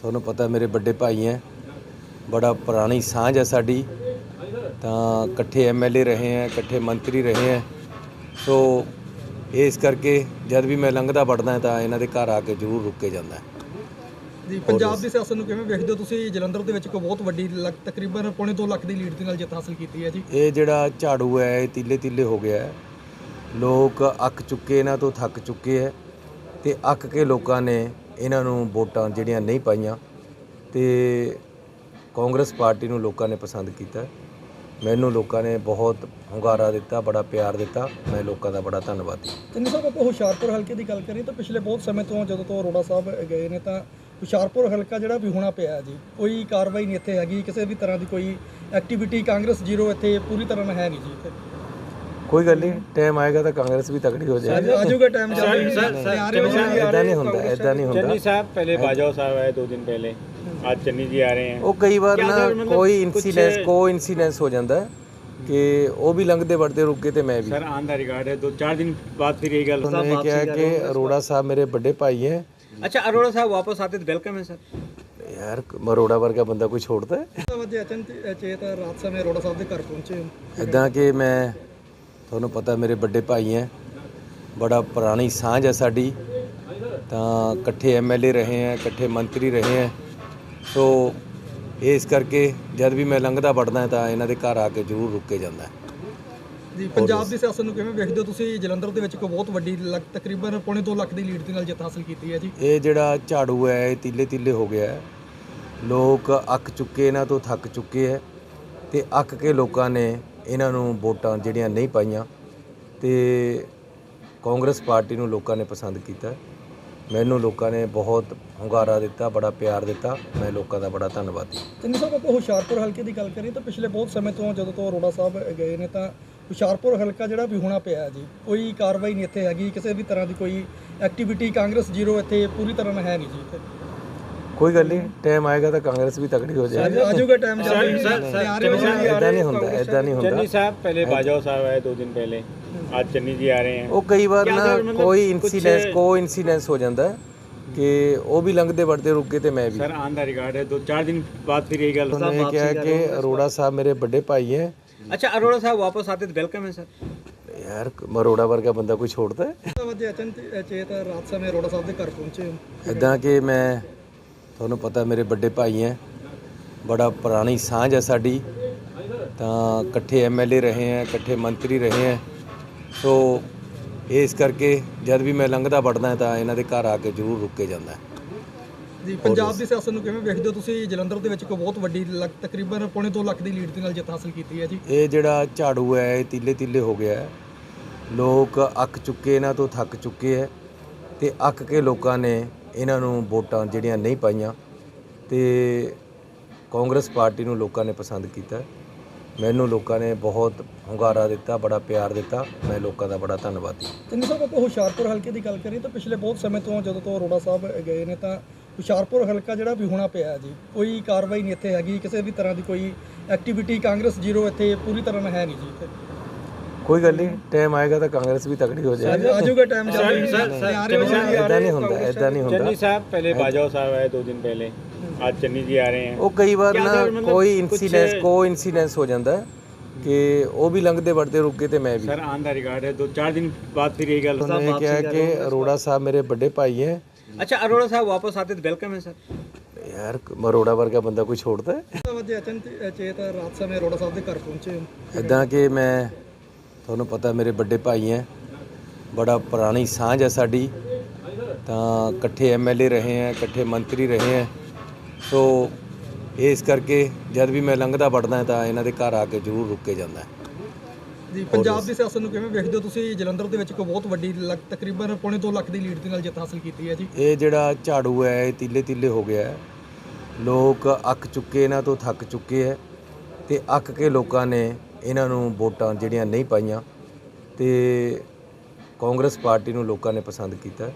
ਤੁਹਾਨੂੰ ਪਤਾ ਮੇਰੇ ਵੱਡੇ ਭਾਈ ਹੈ। ਬੜਾ ਪੁਰਾਣੀ ਸਾਂਝ ਹੈ ਸਾਡੀ। ਤਾਂ ਇਕੱਠੇ ਐਮਐਲਏ ਰਹੇ ਹੈ ਇਕੱਠੇ ਮੰਤਰੀ ਰਹੇ ਹੈ। ਸੋ ਇਸ ਕਰਕੇ ਜਦ ਵੀ ਮੈਂ ਲੰਘਦਾ ਵੜਦਾ ਤਾਂ ਇਹਨਾਂ ਦੇ ਘਰ ਆ ਕੇ ਜ਼ਰੂਰ ਰੁਕ ਕੇ ਜਾਂਦਾ ਜੀ ਪੰਜਾਬ ਦੀ ਸਿਆਸਤ ਨੂੰ ਕਿਵੇਂ ਵੇਖਦੇ ਹੋ ਤੁਸੀਂ? ਜਲੰਧਰ ਦੇ ਵਿੱਚ ਇੱਕ ਬਹੁਤ ਵੱਡੀ ਤਕਰੀਬਨ ਪੌਣੇ 2 ਲੱਖ ਦੀ ਲੀਡ ਦੇ ਨਾਲ ਜਿੱਤ ਹਾਸਲ ਕੀਤੀ ਹੈ ਜੀ। ਇਹ ਜਿਹੜਾ ਝਾੜੂ ਹੈ ਇਹ ਤੀਲੇ ਤੀਲੇ ਹੋ ਗਿਆ ਹੈ। ਲੋਕ ਅੱਕ ਚੁੱਕੇ ਇਹਨਾਂ ਤੋਂ ਥੱਕ ਚੁੱਕੇ ਹੈ ਤੇ ਅੱਕ ਕੇ ਲੋਕਾਂ ਨੇ ਇਹਨਾਂ ਨੂੰ ਵੋਟਾਂ ਜਿਹੜੀਆਂ ਨਹੀਂ ਪਾਈਆਂ ਤੇ ਕਾਂਗਰਸ ਪਾਰਟੀ ਨੂੰ ਲੋਕਾਂ ਨੇ ਪਸੰਦ ਕੀਤਾ। ਮੈਨੂੰ ਲੋਕਾਂ ਨੇ ਬਹੁਤ ਹੁੰਗਾਰਾ ਦਿੱਤਾ, ਬੜਾ ਪਿਆਰ ਦਿੱਤਾ। ਮੈਂ ਲੋਕਾਂ ਦਾ ਬੜਾ ਧੰਨਵਾਦੀ ਚੰਨੀ ਸਾਹਿਬ ਆਪਾਂ ਹੁਸ਼ਿਆਰਪੁਰ ਹਲਕੇ ਦੀ ਗੱਲ ਕਰੀਏ ਤਾਂ ਪਿਛਲੇ ਬਹੁਤ ਸਮੇਂ ਤੋਂ ਜਦੋਂ ਤੋਂ ਅਰੋੜਾ ਸਾਹਿਬ ਗਏ ਨੇ ਤਾਂ ਹੁਸ਼ਿਆਰਪੁਰ ਹਲਕਾ ਜਿਹੜਾ ਵੀ ਹੋਣਾ ਪਿਆ ਜੀ, ਕੋਈ ਕਾਰਵਾਈ ਨਹੀਂ ਇੱਥੇ ਹੈਗੀ, ਕਿਸੇ ਵੀ ਤਰ੍ਹਾਂ ਦੀ ਕੋਈ ਐਕਟੀਵਿਟੀ ਕਾਂਗਰਸ ਜ਼ੀਰੋ ਇੱਥੇ ਪੂਰੀ ਤਰ੍ਹਾਂ ਨਾਲ ਹੈ ਨਹੀਂ ਜੀ ਇੱਥੇ। ਕੋਈ ਗੱਲ ਨਹੀਂ ਟਾਈਮ ਆਏਗਾ ਤਾਂ ਕਾਂਗਰਸ ਵੀ ਤਕੜੀ ਹੋ ਜਾਏਗੀ ਆਜੂਗਾ ਟਾਈਮ ਜਲਦੀ ਸਰ, ਸਰ, ਆ ਰਹੇ ਹੋ ਸਰ, ਇਦਾਂ ਨਹੀਂ ਹੁੰਦਾ ਇਦਾਂ ਨਹੀਂ ਹੁੰਦਾ चन्नी साहब पहले बाजवा साहब आए दो दिन पहले आज चन्नी जी आ रहे हैं ਉਹ ਕਈ ਵਾਰ ਕਿਆ ਨਾ ਸਰ, ਮਤਲਬ ਕੋਈ ਕੁਛ- ਇਨਸੀਡੈਂਸ ਕੋ ਇਨਸੀਡੈਂਸ ਹੋ ਜਾਂਦਾ ਹੈ ਕਿ ਉਹ ਵੀ ਲੰਘਦੇ ਵੜਦੇ ਰੁਕੇ ਤੇ ਮੈਂ ਵੀ सर आन द रिकॉर्ड है दो चार दिन बाद फिर ये गल ਉਹਨਾਂ ਨੇ ਕਿਹਾ ਕਿ ਅਰੋੜਾ ਸਾਹਿਬ ਮੇਰੇ ਵੱਡੇ ਭਾਈ ਹੈ अच्छा अरोड़ा साहब वापस आते तो वेलकम है सर ਯਾਰ ਮਰੋੜਾ ਵਰਗਾ ਬੰਦਾ ਕੋਈ ਛੋੜਦਾ ਹੈ ਵਜੇ ਅਚਨ ਚੇਤ ਰਾਤ ਸਮੇਂ ਅਰੋੜਾ ਸਾਹਿਬ ਦੇ ਘਰ ਪਹੁੰਚੇ ਹੋ ਇਦਾਂ ਕਿ ਮੈਂ ਤੁਹਾਨੂੰ ਪਤਾ ਮੇਰੇ ਵੱਡੇ ਭਾਈ ਹੈ। ਬੜਾ ਪੁਰਾਣੀ ਸਾਂਝ ਹੈ ਸਾਡੀ। ਤਾਂ ਇਕੱਠੇ ਐਮਐਲਏ ਰਹੇ ਹੈ ਇਕੱਠੇ ਮੰਤਰੀ ਰਹੇ ਹੈ। ਸੋ ਇਸ ਕਰਕੇ ਜਦ ਵੀ ਮੈਂ ਲੰਘਦਾ ਵੜਦਾ ਤਾਂ ਇਹਨਾਂ ਦੇ ਘਰ ਆ ਕੇ ਜ਼ਰੂਰ ਰੁਕ ਕੇ ਜਾਂਦਾ ਜੀ ਪੰਜਾਬ ਦੀ ਸਿਆਸਤ ਨੂੰ ਕਿਵੇਂ ਵੇਖਦੇ ਹੋ ਤੁਸੀਂ? ਜਲੰਧਰ ਦੇ ਵਿੱਚ ਇੱਕ ਬਹੁਤ ਵੱਡੀ ਲੱਖ ਤਕਰੀਬਨ ਪੌਣੇ 2 ਲੱਖ ਦੀ ਲੀਡ ਦੇ ਨਾਲ ਜਿੱਤ ਹਾਸਲ ਕੀਤੀ ਹੈ ਜੀ। ਇਹ ਜਿਹੜਾ ਝਾੜੂ ਹੈ ਇਹ ਤੀਲੇ ਤੀਲੇ ਹੋ ਗਿਆ ਹੈ। ਲੋਕ ਅੱਕ ਚੁੱਕੇ ਇਹਨਾਂ ਤੋਂ ਥੱਕ ਚੁੱਕੇ ਹੈ ਤੇ ਅੱਕ ਕੇ ਲੋਕਾਂ ਨੇ ਇਹਨਾਂ ਨੂੰ ਵੋਟਾਂ ਜਿਹੜੀਆਂ ਨਹੀਂ ਪਾਈਆਂ ਤੇ ਕਾਂਗਰਸ ਪਾਰਟੀ ਨੂੰ ਲੋਕਾਂ ਨੇ ਪਸੰਦ ਕੀਤਾ। ਮੈਨੂੰ ਲੋਕਾਂ ਨੇ ਬਹੁਤ ਹੁੰਗਾਰਾ ਦਿੱਤਾ, ਬੜਾ ਪਿਆਰ ਦਿੱਤਾ। ਮੈਂ ਲੋਕਾਂ ਦਾ ਬੜਾ ਧੰਨਵਾਦੀ ਚੰਨੀ ਸਾਹਿਬ ਆਪਾਂ ਹੁਸ਼ਿਆਰਪੁਰ ਹਲਕੇ ਦੀ ਗੱਲ ਕਰੀਏ ਤਾਂ ਪਿਛਲੇ ਬਹੁਤ ਸਮੇਂ ਤੋਂ ਜਦੋਂ ਤੋਂ ਅਰੋੜਾ ਸਾਹਿਬ ਗਏ ਨੇ ਤਾਂ ਹੁਸ਼ਿਆਰਪੁਰ ਹਲਕਾ ਜਿਹੜਾ ਵੀ ਹੋਣਾ ਪਿਆ ਜੀ, ਕੋਈ ਕਾਰਵਾਈ ਨਹੀਂ ਇੱਥੇ ਹੈਗੀ, ਕਿਸੇ ਵੀ ਤਰ੍ਹਾਂ ਦੀ ਕੋਈ ਐਕਟੀਵਿਟੀ ਕਾਂਗਰਸ ਜ਼ੀਰੋ ਇੱਥੇ ਪੂਰੀ ਤਰ੍ਹਾਂ ਨਾਲ ਹੈ ਨਹੀਂ ਜੀ ਇੱਥੇ। ਕੋਈ ਗੱਲ ਨਹੀਂ ਟਾਈਮ ਆਏਗਾ ਤਾਂ ਕਾਂਗਰਸ ਵੀ ਤਕੜੀ ਹੋ ਜਾਏਗੀ ਆਜੂਗਾ ਟਾਈਮ ਜਲਦੀ ਆ ਰਹੇ ਹੋ ਇਦਾਂ ਨਹੀਂ ਹੁੰਦਾ ਇਦਾਂ ਨਹੀਂ ਹੁੰਦਾ चन्नी साहब पहले बाजवा साहब आए दो दिन पहले आज चन्नी जी आ रहे हैं ਉਹ ਕਈ ਵਾਰ ਕਿਆ ਨਾ ਸਰ, ਮਤਲਬ ਕੋਈ ਕੁਛ- ਇਨਸੀਡੈਂਸ ਕੋ ਇਨਸੀਡੈਂਸ ਹੋ ਜਾਂਦਾ ਹੈ ਕਿ ਉਹ ਵੀ ਲੰਘਦੇ ਵੜਦੇ ਰੁਕੇ ਤੇ ਮੈਂ ਵੀ सर आन द रिकॉर्ड है दो चार दिन बाद फिर ये गल ਉਹਨਾਂ ਨੇ ਕਿਹਾ ਕਿ ਅਰੋੜਾ ਸਾਹਿਬ ਮੇਰੇ ਵੱਡੇ ਭਾਈ ਹੈ अच्छा अरोड़ा साहब वापस आते तो वेलकम है सर ਯਾਰ ਮਰੋੜਾ ਵਰਗਾ ਬੰਦਾ ਕੋਈ ਛੋੜਦਾ ਹੈ ਵਜੇ ਅਚਨ ਚੇਤ ਰਾਤ ਸਮੇਂ ਅਰੋੜਾ ਸਾਹਿਬ ਦੇ ਘਰ ਪਹੁੰਚੇ ਹੋ ਇਦਾਂ ਕਿ ਮੈਂ ਤੁਹਾਨੂੰ ਪਤਾ ਮੇਰੇ ਵੱਡੇ ਭਾਈ ਹੈ। ਬੜਾ ਪੁਰਾਣੀ ਸਾਂਝ ਹੈ ਸਾਡੀ। ਤਾਂ ਇਕੱਠੇ ਐਮਐਲਏ ਰਹੇ ਹੈ ਇਕੱਠੇ ਮੰਤਰੀ ਰਹੇ ਹੈ। ਸੋ ਇਸ ਕਰਕੇ ਜਦ ਵੀ ਮੈਂ ਲੰਘਦਾ ਵੜਦਾ ਤਾਂ ਇਹਨਾਂ ਦੇ ਘਰ ਆ ਕੇ ਜ਼ਰੂਰ ਰੁਕ ਕੇ ਜਾਂਦਾ ਜੀ ਪੰਜਾਬ ਦੀ ਸਿਆਸਤ ਨੂੰ ਕਿਵੇਂ ਵੇਖਦੇ ਹੋ ਤੁਸੀਂ? ਜਲੰਧਰ ਦੇ ਵਿੱਚ ਇੱਕ ਬਹੁਤ ਵੱਡੀ ਤਕਰੀਬਨ ਪੌਣੇ 2 ਲੱਖ ਦੀ ਲੀਡ ਦੇ ਨਾਲ ਜਿੱਤ ਹਾਸਲ ਕੀਤੀ ਹੈ ਜੀ। ਇਹ ਜਿਹੜਾ ਝਾੜੂ ਹੈ ਇਹ ਤੀਲੇ ਤੀਲੇ ਹੋ ਗਿਆ ਹੈ। ਲੋਕ ਅੱਕ ਚੁੱਕੇ ਇਹਨਾਂ ਤੋਂ ਥੱਕ ਚੁੱਕੇ ਹੈ ਤੇ ਅੱਕ ਕੇ ਲੋਕਾਂ ਨੇ ਇਹਨਾਂ ਨੂੰ ਵੋਟਾਂ ਜਿਹੜੀਆਂ ਨਹੀਂ ਪਾਈਆਂ ਤੇ ਕਾਂਗਰਸ ਪਾਰਟੀ ਨੂੰ ਲੋਕਾਂ ਨੇ ਪਸੰਦ ਕੀਤਾ। ਮੈਨੂੰ ਲੋਕਾਂ ਨੇ ਬਹੁਤ ਹੁੰਗਾਰਾ ਦਿੱਤਾ, ਬੜਾ ਪਿਆਰ ਦਿੱਤਾ। ਮੈਂ ਲੋਕਾਂ ਦਾ ਬੜਾ ਧੰਨਵਾਦੀ ਚੰਨੀ ਸਾਹਿਬ ਆਪਾਂ ਹੁਸ਼ਿਆਰਪੁਰ ਹਲਕੇ ਦੀ ਗੱਲ ਕਰੀਏ ਤਾਂ ਪਿਛਲੇ ਬਹੁਤ ਸਮੇਂ ਤੋਂ ਜਦੋਂ ਤੋਂ ਅਰੋੜਾ ਸਾਹਿਬ ਗਏ ਨੇ ਤਾਂ ਹੁਸ਼ਿਆਰਪੁਰ ਹਲਕਾ ਜਿਹੜਾ ਵੀ ਹੋਣਾ ਪਿਆ ਜੀ, ਕੋਈ ਕਾਰਵਾਈ ਨਹੀਂ ਇੱਥੇ ਹੈਗੀ, ਕਿਸੇ ਵੀ ਤਰ੍ਹਾਂ ਦੀ ਕੋਈ ਐਕਟੀਵਿਟੀ ਕਾਂਗਰਸ ਜ਼ੀਰੋ ਇੱਥੇ ਪੂਰੀ ਤਰ੍ਹਾਂ ਨਾਲ ਹੈ ਨਹੀਂ ਜੀ ਇੱਥੇ। ਕੋਈ ਗੱਲ ਨਹੀਂ ਟਾਈਮ ਆਏਗਾ ਤਾਂ ਕਾਂਗਰਸ ਵੀ ਤਕੜੀ ਹੋ ਜਾਏਗੀ। ਆਜੂਗਾ ਟਾਈਮ ਸਰ ਇਦਾਂ ਨਹੀਂ ਹੁੰਦਾ ਇਦਾਂ ਨਹੀਂ ਹੁੰਦਾ। ਚੰਨੀ ਸਾਹਿਬ ਪਹਿਲੇ ਬਾਜਵਾ ਸਾਹਿਬ ਆਏ 2 ਦਿਨ ਪਹਿਲੇ। ਅੱਜ ਚੰਨੀ ਜੀ ਆ ਰਹੇ ਹਨ ਉਹ ਕਈ ਵਾਰ ਨਾ ਕੋਈ ਇਨਸੀਡੈਂਸ ਕੋ ਇਨਸੀਡੈਂਸ ਹੋ ਜਾਂਦਾ ਕਿ ਉਹ ਵੀ ਲੰਘਦੇ ਵੜਦੇ ਰੁਕ ਗਏ ਤੇ ਮੈਂ ਵੀ। ਸਰ ਆਨ ਦਾ ਰਿਗਾਰਡ ਹੈ। 2-4 ਦਿਨ ਬਾਅਦ ਫਿਰ ਇਹ ਗੱਲ ਸਾਹਿਬ ਵਾਪਸ ਕਿਹਾ ਕਿ ਅਰੋੜਾ ਸਾਹਿਬ ਮੇਰੇ ਵੱਡੇ ਭਾਈ ਹੈ। ਅੱਛਾ ਅਰੋੜਾ ਸਾਹਿਬ ਵਾਪਸ ਆਤੇ ਤਾਂ ਵੈਲਕਮ ਹੈ ਸਰ। ਯਾਰ ਮਰੋੜਾ ਵਰਗਾ ਬੰਦਾ ਕੋਈ ਛੋੜਦਾ ਹੈ? ਵਧੀਆ ਚੇਤ ਰਾਤ ਸਮੇਂ ਅਰੋੜਾ ਸਾਹਿਬ ਦੇ ਘਰ ਪਹੁੰਚੇ ਇਦਾਂ ਕਿ ਮੈਂ ਤੁਹਾਨੂੰ ਪਤਾ ਮੇਰੇ ਵੱਡੇ ਭਾਈ ਹੈ। ਬੜਾ ਪੁਰਾਣੀ ਸਾਂਝ ਹੈ ਸਾਡੀ। ਤਾਂ ਇਕੱਠੇ ਐਮਐਲਏ ਰਹੇ ਹੈ ਇਕੱਠੇ ਮੰਤਰੀ ਰਹੇ ਹੈ। ਸੋ ਇਸ ਕਰਕੇ ਜਦ ਵੀ ਮੈਂ ਲੰਘਦਾ ਵੜਦਾ ਤਾਂ ਇਹਨਾਂ ਦੇ ਘਰ ਆ ਕੇ ਜ਼ਰੂਰ ਰੁਕ ਕੇ ਜਾਂਦਾ ਜੀ ਪੰਜਾਬ ਦੀ ਸਿਆਸਤ ਨੂੰ ਕਿਵੇਂ ਵੇਖਦੇ ਹੋ ਤੁਸੀਂ? ਜਲੰਧਰ ਦੇ ਵਿੱਚ ਇੱਕ ਬਹੁਤ ਵੱਡੀ ਤਕਰੀਬਨ ਪੌਣੇ 2 ਲੱਖ ਦੀ ਲੀਡ ਦੇ ਨਾਲ ਜਿੱਤ ਹਾਸਲ ਕੀਤੀ ਹੈ ਜੀ। ਇਹ ਜਿਹੜਾ ਝਾੜੂ ਹੈ ਇਹ ਤੀਲੇ ਤੀਲੇ ਹੋ ਗਿਆ ਹੈ। ਲੋਕ ਅੱਕ ਚੁੱਕੇ ਇਹਨਾਂ ਤੋਂ ਥੱਕ ਚੁੱਕੇ ਹੈ ਤੇ ਅੱਕ ਕੇ ਲੋਕਾਂ ਨੇ ਇਹਨਾਂ ਨੂੰ ਵੋਟਾਂ ਜਿਹੜੀਆਂ ਨਹੀਂ ਪਾਈਆਂ ਤੇ ਕਾਂਗਰਸ ਪਾਰਟੀ ਨੂੰ ਲੋਕਾਂ ਨੇ ਪਸੰਦ ਕੀਤਾ।